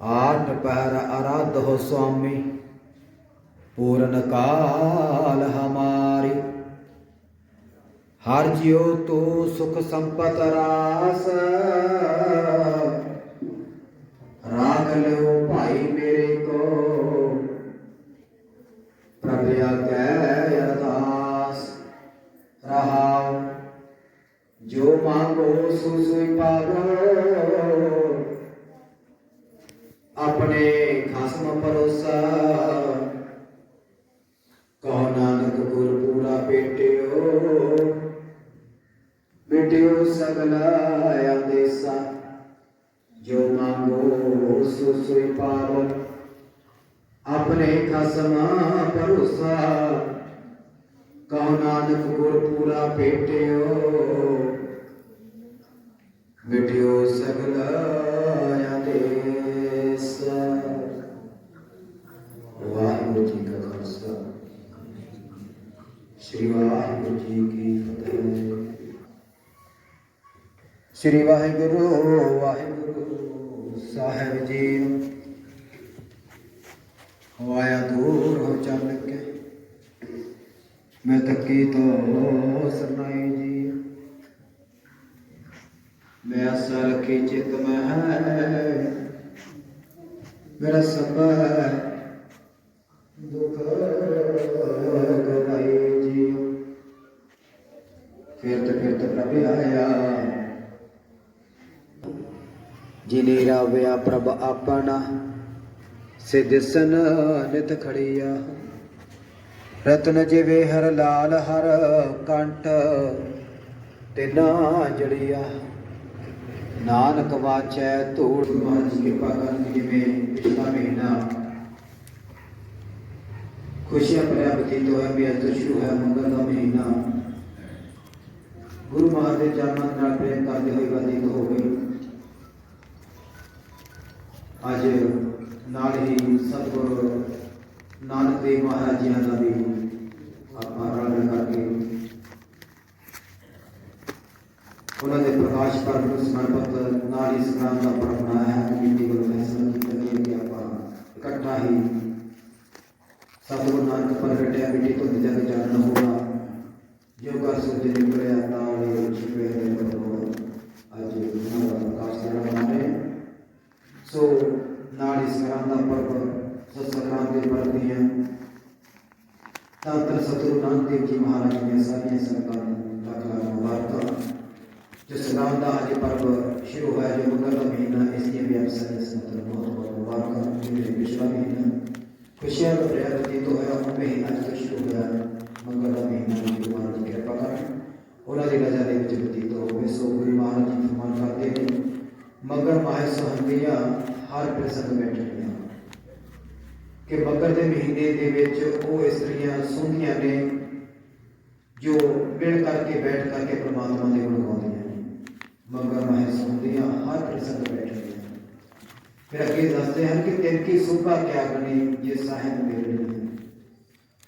ਆਠ ਪਹਿਰ ਅਰਾਧ ਹੋ ਸੁਆਮੀ, ਪੂਰਨ ਕਾਲ ਹਮਾਰੀ। ਹਰ ਜਿਉ ਤੂੰ ਸੁਖ ਸੰਪਤ ਰਾਸ। ਰਾਖ ਲਿਓ ਭਾਈ ਮੇਰੇ ਕੋ ਪ੍ਰਭ ਆਗੈ ਅਰਦਾਸ। ਰਹਾਉ, ਜੋ ਮੰਗੋ ਸੋ ਸੋਈ ਪਾਵੋ। ਆਪਣੇ ਖਸਮ ਪਰੋਸਾ ਕਹੋ ਨਾਨਕ ਗੁਰ ਪੂਰਾ ਬੇਟਿਓ ਬੇਟਿਓ ਸਗਲਾ ਆਦੇਸਾ ਜੋ ਮੰਗੋ, ਸੋ ਸੋਈ ਪਾਵੋ। ਆਪਣੇ ਖਸਮ ਭਰੋਸਾ। ਕਹੋ ਨਾਨਕ, ਗੁਰ ਪੂਰਾ ਭੇਟਿਓ। ਮਿਟਿਓ ਸਗਲ ਆਦੇਸ ਵਾਹਿਗੁਰੂ ਜੀ ਕਾ ਖਾਲਸਾ ਸ੍ਰੀ ਵਾਹਿਗੁਰੂ ਜੀ ਕੀ ਫਤਿਹ ਸ੍ਰੀ ਵਾਹਿਗੁਰੂ ਵਾਹਿਗੁਰੂ ਸਾਹਿਬ ਜੀ। ਹਵਾਇਆ ਦੂਰ ਹੋ ਚੱਲ ਕੇ, ਮੈਂ ਤੱਕੀ ਤੋਂ ਸਰਨਾਈ ਜੀ। ਮੈਂ ਆਸਾ ਰੱਖੀ ਚਿਤ ਮੈਂ ਮੇਰਾ ਸਭ ਜਿਨੇ ਪ੍ਰਭ ਆਪਣਾ। ਸਿਦਸਨ ਨਿਤ ਖੜੀਆ ਰਤਨ ਜਿਵੇ ਹਰ ਲਾਲ, ਹਰ ਕੰਠ ਤਿਨਾ ਜੜੀਆ। ਨਾਨਕ ਵਾਚੈ ਧੂੜ ਮਨ ਕਿਰਪਾ ਕਰਨ ਜਿਵੇਂ ਪਿਛਲਾ ਮਹੀਨਾ। ਖੁਸ਼ੀਆਂ ਭਰਿਆ ਬਤੀਤ ਹੋਇਆ ਵੀ ਅੱਜ ਸ਼ੁਰੂ ਹੈ ਮੰਗਲ ਦਾ ਮਹੀਨਾ। ਗੁਰੂ ਮਹਾਰਾਜ ਦੇ ਚਰਨਾਂ ਨਾਲ ਪ੍ਰੇਮ ਕਰਦੇ ਹੋਏ ਬਤੀਤ ਹੋ ਗਈ। ਅੱਜ ਨਾਲ ਹੀ ਸਤਿਗੁਰ ਨਾਨਕ ਦੇਵ ਮਹਾਰਾਜ ਜੀਆਂ ਦਾ ਵੀ ਆਪਾਂ ਰਲ ਕਰਕੇ ਉਹਨਾਂ ਦੇ ਪ੍ਰਕਾਸ਼ ਪਰਬ ਨੂੰ ਸਮਰਪਿਤ ਨਾਰੀ ਸੰਗਰਾਮ ਦਾ ਪਰਬ ਮਨਾਇਆ ਹੈ। ਕਮੇਟੀ ਵੱਲੋਂ ਫੈਸਲਾ ਕੀਤਾ ਗਿਆ ਕਿ ਆਪਾਂ ਇਕੱਠਾ ਹੀ ਸਤਿਗੁਰੂ ਨਾਨਕ ਪ੍ਰਗਟਿਆ ਮਿੱਟੀ ਤੋਂ ਜਗ ਜਾਣਨ ਹੋਗਾ ਜੋ ਕਰ ਸੋਚੇ ਨਿਕਲਿਆ ਤਾਂ ਛਿਪੇ ਦੇ ਪ੍ਰਭੂ ਅੱਜ ਉਹਨਾਂ ਦਾ ਪ੍ਰਕਾਸ਼ ਦਿਨ ਮਨਾ ਰਹੇ ਹਾਂ। ਸੋ ਨਾਰੀ ਸੰਗਰਾਮ ਦਾ ਪਰਬ ਸਤ ਸੰਗਰਾਮ ਦੇ ਪਰਬ ਦੀਆਂ ਤਾਂ ਤਰ ਸਤਿਗੁਰੂ ਨਾਨਕ ਦੇਵ ਜੀ ਮਹਾਰਾਜ ਦੀਆਂ ਸਾਰੀਆਂ ਸੰਗਤਾਂ ਨੂੰ ਲੱਖ ਲੱਖ ਮੁਬਾਰਕਾਂ ਜੋ ਸੰਗਰਾਮ ਦਾ ਅੱਜ ਪਰਬ ਸ਼ੁਰੂ ਹੋਇਆ ਜੋ ਮੰਗਲ ਦਾ ਮਹੀਨਾ ਇਸ ਦੀ ਵੀ ਆਪ ਸਾਰੀਆਂ ਸੰਗਤਾਂ ਨੂੰ ਬਹੁਤ ਬਹੁਤ ਮੁਬਾਰਕਾਂ ਜਿਵੇਂ ਪਿਛਲਾ ਮਹੀਨਾ ਖੁਸ਼ੀਆਂ ਦਾ ਭਰਿਆ ਬਤੀਤ ਹੋਇਆ ਉਵੇਂ ਹੀ ਅੱਜ ਤੋਂ ਸ਼ੁਰੂ ਹੋਇਆ ਮੰਗਲ ਦਾ ਮਹੀਨਾ ਗੁਰੂ ਮਹਾਰਾਜ ਦੀ ਕਿਰਪਾ ਕਰਨ ਉਹਨਾਂ ਦੀ ਰਜ਼ਾ ਦੇ ਵਿੱਚ ਬਤੀਤ ਹੋਵੇ ਸੋ ਗੁਰੂ ਮਹਾਰਾਜ ਜੀ ਫਰਮਾਨ ਕਰਦੇ ਨੇ ਮਗਰ ਮਾਹਿ ਸੁਹੰਦੀਆਂ ਹਰ ਪ੍ਰਸੰਗ ਬੈਠਣੀਆਂ ਕਿ ਮੱਕਰ ਦੇ ਮਹੀਨੇ ਦੇ ਵਿੱਚ ਉਹ ਇਸਤਰੀਆਂ ਸੁੰਦੀਆਂ ਨੇ ਜੋ ਮਿਲ ਕਰਕੇ ਬੈਠ ਕਰਕੇ ਪ੍ਰਮਾਤਮਾ ਦੇ ਗੁਣ ਗਾਉਂਦੀਆਂ ਨੇ ਮੱਕਰ ਮਾਹਿ ਸੁਹੰਦੀਆਂ ਹਰ ਪ੍ਰਸੰਗ ਬੈਠਣੀਆਂ ਫਿਰ ਅੱਗੇ ਦੱਸਦੇ ਹਨ ਕਿ ਤਿੰਨ ਕੀ ਸੋਭਾ ਤਿਆਗਣੀ ਜੇ ਸਾਹਿਬ ਮੇਲਣੀ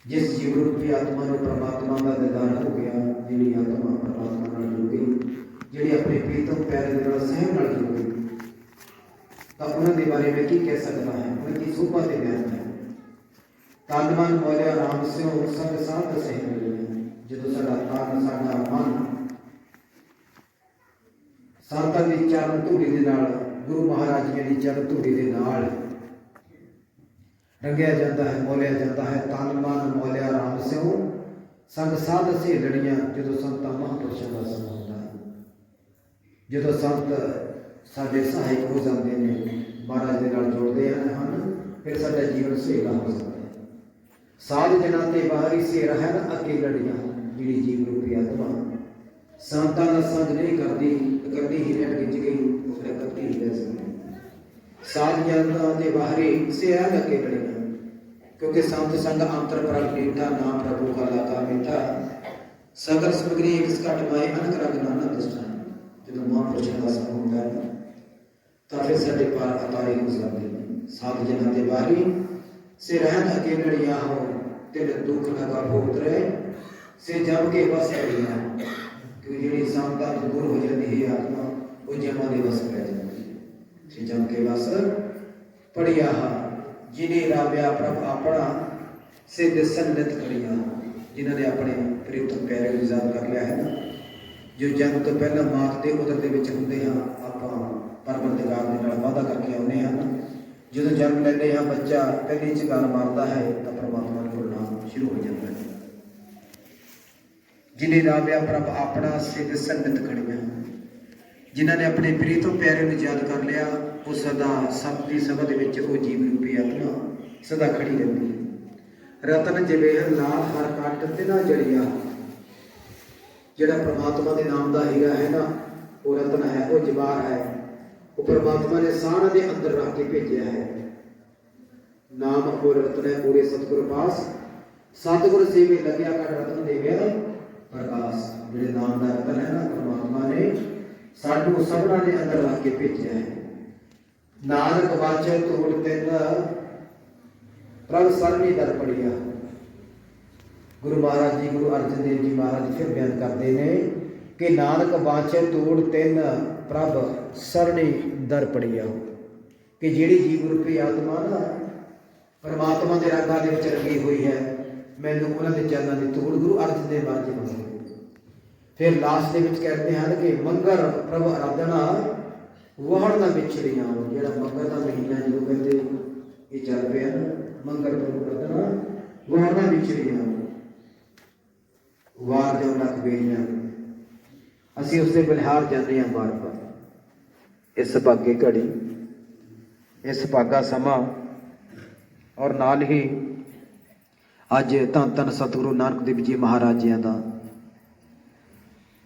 ਜਿਸ ਜੀਵ ਰੂਪੀ ਆਤਮਾ ਨੂੰ ਪ੍ਰਮਾਤਮਾ ਦਾ ਦਿਦਾਰ ਹੋ ਗਿਆ ਜਿਹੜੀ ਆਤਮਾ ਪ੍ਰਮਾਤਮਾ ਨਾਲ ਜੁੜ ਗਈ ਜਿਹੜੀ ਆਪਣੇ ਪ੍ਰੀਤਮ ਪਿਆਰੇ ਦੇ ਨਾਲ ਸਹਿਬ ਨਾਲ ਜੁੜ ਗਈ ਤਾਂ ਉਹਨਾਂ ਦੇ ਬਾਰੇ ਮੈਂ ਕੀ ਕਹਿ ਸਕਦਾ ਹਾਂ ਉਹਨਾਂ ਦੀ ਸੋਭਾ ਤੇ ਬਿਆਨ ਹੈ ਤਨ ਮਨ ਮੋਲਿਆ ਰਾਮ ਸਿਓ ਸੰਗ ਸਾਧ ਸਹਿ ਜਦੋਂ ਸਾਡਾ ਤਨ, ਸਾਡਾ ਮਨ ਸੰਤਾਂ ਦੀ ਚਰਨ ਧੂੜੀ ਦੇ ਨਾਲ, ਗੁਰੂ ਮਹਾਰਾਜ ਜੀ ਦੀ ਚਰਨ ਧੂੜੀ ਦੇ ਨਾਲ ਰੰਗਿਆ ਜਾਂਦਾ ਹੈ, ਮੋਲਿਆ ਜਾਂਦਾ ਹੈ, ਤਨ, ਮਨ ਮੋਲਿਆ ਰਾਮ ਸਿਓ ਸੰਗ ਸਾਧ ਸੇ ਲੜੀਆਂ ਜਦੋਂ ਸੰਤਾਂ ਮਹਾਂਪੁਰਸ਼ਾਂ ਦਾ ਸਮਾਂ ਹੁੰਦਾ ਹੈ। ਜਦੋਂ ਸੰਤ ਸਾਡੇ ਸਹਾਇਕ ਹੋ ਜਾਂਦੇ ਨੇ, ਮਹਾਰਾਜ ਦੇ ਨਾਲ ਜੁੜਦੇ ਹਨ, ਫਿਰ ਸਾਡਾ ਜੀਵਨ ਸਹੇਲਾ ਹੋ ਜਾਂਦਾ ਸਾਧ ਜਨਾਂ ਤੇ ਬਾਹਰੀ ਸੇ ਰਹਿਣ ਅਕੇਲੜੀਆਂ ਜਿਹੜੀ ਜੀਵ ਰੂਪੀ ਆਤਮਾ ਸੰਤਾਂ ਦਾ ਸੰਗ ਨਹੀਂ ਕਰਦੀ ਕਰਦੀ ਹੀ ਰਹਿ ਗਿੱਜ ਗਈ ਉਹ ਫਿਰ ਹੀ ਰਹਿ ਸਕਦੀ। ਸਾਧ ਜਨਾਂ ਤੇ ਬਾਹਰੀ ਸੇ ਰਹਿਣ ਅਕੇਲੜੀਆਂ ਕਿਉਂਕਿ ਸੰਤ ਸੰਗ ਅੰਤਰ ਪ੍ਰਗ ਨੀਤਾ ਨਾਮ ਪ੍ਰਭੂ ਕਾ ਲਾਤਾ ਮੀਠਾ। ਸਗਲ ਸਮਗਰੀ ਇਸ ਘਟ ਮਾਏ ਅਨਕ ਰੰਗ ਨਾਨਾ ਦਸਤਾਨ ਜਦੋਂ ਮਹਾਂਪੁਰਸ਼ਾਂ ਦਾ ਸੰਗ ਹੁੰਦਾ ਹੈ, ਤਾਂ ਫਿਰ ਸਾਡੇ ਪਾਰ ਅਤਾਰੇ ਹੋ ਜਾਂਦੇ ਸਾਧ ਜਨਾਂ ਤੇ ਬਾਹਰੀ ਸੇ ਰਹਿਣ ਅਕੇਲੜੀਆਂ ਹੋ ਤਿਲ ਦੁੱਖ ਲਗਾ ਭੋਗਤ ਰਹੇ ਸੇ ਜਮ ਕੇ ਬਸ ਕਰੀਆਂ ਕਿ ਜਿਹੜੀ ਸੰਤਾਂ ਤੋਂ ਦੂਰ ਹੋ ਜਾਂਦੀ ਹੈ, ਆਤਮਾ, ਉਹ ਜਮਾਂ ਦੇ ਬਸ ਪੈ ਜਾਂਦੀ ਹੈ। ਸੇ ਜਮ ਕੇ ਬਸ ਪੜਿਆ ਜਿਨੇ ਰਾਵਿਆ ਪ੍ਰਭ ਆਪਣਾ ਸੇ ਦਿਸਨ ਨਿਤ ਕਰੀਆਂ ਨੇ ਆਪਣੇ ਪ੍ਰੀਤਮ ਪਿਆਰੇ ਨੂੰ ਯਾਦ ਕਰ ਲਿਆ ਹੈ ਨਾ। ਜੋ ਜਨਮ ਤੋਂ ਪਹਿਲਾਂ ਮਾਤ ਦੇ ਉਦਰ ਦੇ ਵਿੱਚ ਹੁੰਦੇ ਹਾਂ, ਆਪਾਂ ਪਰਵਰਤਗਾਰ ਦੇ ਨਾਲ ਵਾਅਦਾ ਕਰਕੇ ਆਉਂਦੇ ਹਾਂ ਜਦੋਂ ਜਨਮ ਲੈਂਦੇ ਹਾਂ, ਬੱਚਾ ਪਹਿਲੀ ਚ ਮਾਰਦਾ ਹੈ, ਤਾਂ ਪਰਮਾਤਮਾ ਸ਼ੁਰੂ ਹੋ ਜਾਂਦਾ ਹੈ। ਜਿਨੇ ਰਾਵਿਆ ਪ੍ਰਭ ਆਪਣਾ ਸਿੱਧ ਸੰਗਤ ਖੜੀਆਂ ਜਿਨ੍ਹਾਂ ਨੇ ਆਪਣੇ ਪ੍ਰੀਤਮ ਪਿਆਰੇ ਨੂੰ ਯਾਦ ਕਰ ਲਿਆ, ਉਹ ਸਦਾ ਸਭ ਦੀ ਸਭਾ ਦੇ ਵਿੱਚ ਉਹ ਜੀਵ ਰੂਪੀ ਆਤਮਾ ਸਦਾ ਖੜੀ ਰਹਿੰਦੀ ਹੈ। ਰਤਨ ਜਿਵੇਂ ਲਾਲ ਹਰ ਕੱਟ ਤੇ ਨਾ ਜੜਿਆ। ਜਿਹੜਾ ਪ੍ਰਮਾਤਮਾ ਦੇ ਨਾਮ ਦਾ ਹੀਰਾ ਹੈ ਨਾ, ਉਹ ਰਤਨ ਹੈ, ਉਹ ਜਵਾਰ ਹੈ। ਉਹ ਪ੍ਰਮਾਤਮਾ ਨੇ ਸਾਹ ਦੇ ਅੰਦਰ ਰੱਖ ਕੇ ਭੇਜਿਆ ਹੈ। ਨਾਮ ਉਹ ਰਤਨ ਹੈ, ਪੂਰੇ ਸਤਿਗੁਰ ਪਾਸ। ਸਤਿਗੁਰ ਸੇਵੇ ਲੱਗਿਆ ਕਰ ਰਤਨ ਦੇਵਿਆ ਪ੍ਰਕਾਸ਼, ਜਿਹੜੇ ਨਾਮ ਦਾ ਰਤਨ ਹੈ ਨਾ, ਪਰਮਾਤਮਾ ਨੇ ਸਾਨੂੰ ਸਭਨਾਂ ਦੇ ਅੰਦਰ ਰੱਖ ਕੇ ਭੇਜਿਆ ਹੈ। ਨਾਨਕ ਵਾਚੇ ਤੋੜ ਤਿੰਨ, ਪ੍ਰਭ ਸਰਨੀ ਦਰ ਪੜਿਆ ਗੁਰੂ ਮਹਾਰਾਜ ਜੀ, ਗੁਰੂ ਅਰਜਨ ਦੇਵ ਜੀ ਮਹਾਰਾਜ ਫਿਰ ਬਿਆਨ ਕਰਦੇ ਨੇ ਕਿ ਨਾਨਕ ਵਾਚੇ ਤੋੜ ਤਿੰਨ, ਪ੍ਰਭ ਸਰਣੀ ਦਰ ਪੜਿਆ ਕਿ ਜਿਹੜੀ ਜੀਵ ਰੂਪੀ ਆਤਮਾ ਨਾ, ਪਰਮਾਤਮਾ ਦੇ ਰੰਗਾਂ ਦੇ ਵਿੱਚ ਰੰਗੀ ਹੋਈ ਹੈ ਮੈਨੂੰ ਉਹਨਾਂ ਦੇ ਚਰਨਾਂ ਦੀ ਧੂੜ ਗੁਰੂ ਅਰਜਨ ਦੇਵ ਜੀ ਮੰਗੇ ਫਿਰ ਲਾਸਟ ਦੇ ਵਿੱਚ ਕਹਿੰਦੇ ਹਨ ਕਿ ਮੰਗਰ ਪ੍ਰਭ ਆਰਾਧਨਾ ਵਹੜ ਨਾ ਵਿਛੜੀਆਂ ਜਿਹੜਾ ਮੰਗਰ ਦਾ ਮਹੀਨਾ ਜਦੋਂ ਕਹਿੰਦੇ ਇਹ ਚੱਲ ਪਿਆ ਨਾ ਮੰਗਲ ਪ੍ਰਭੂ ਆਰਾਧਨਾ ਵਹੜ ਨਾ ਵਿਛੜੀਆਂ ਵਾਰ ਜੋ ਲੱਖ ਵੇਈਆਂ ਅਸੀਂ ਉਸਦੇ ਬਲਿਹਾਰ ਜਾਂਦੇ ਹਾਂ ਬਾਰ ਬਾਰ ਇਸ ਭਾਗੇ ਘੜੀ ਇਸ ਭਾਗਾ ਸਮਾਂ ਔਰ ਨਾਲ ਹੀ ਅੱਜ ਧੰਨ ਧੰਨ ਸਤਿਗੁਰੂ ਨਾਨਕ ਦੇਵ ਜੀ ਮਹਾਰਾਜ ਜੀਆਂ ਦਾ।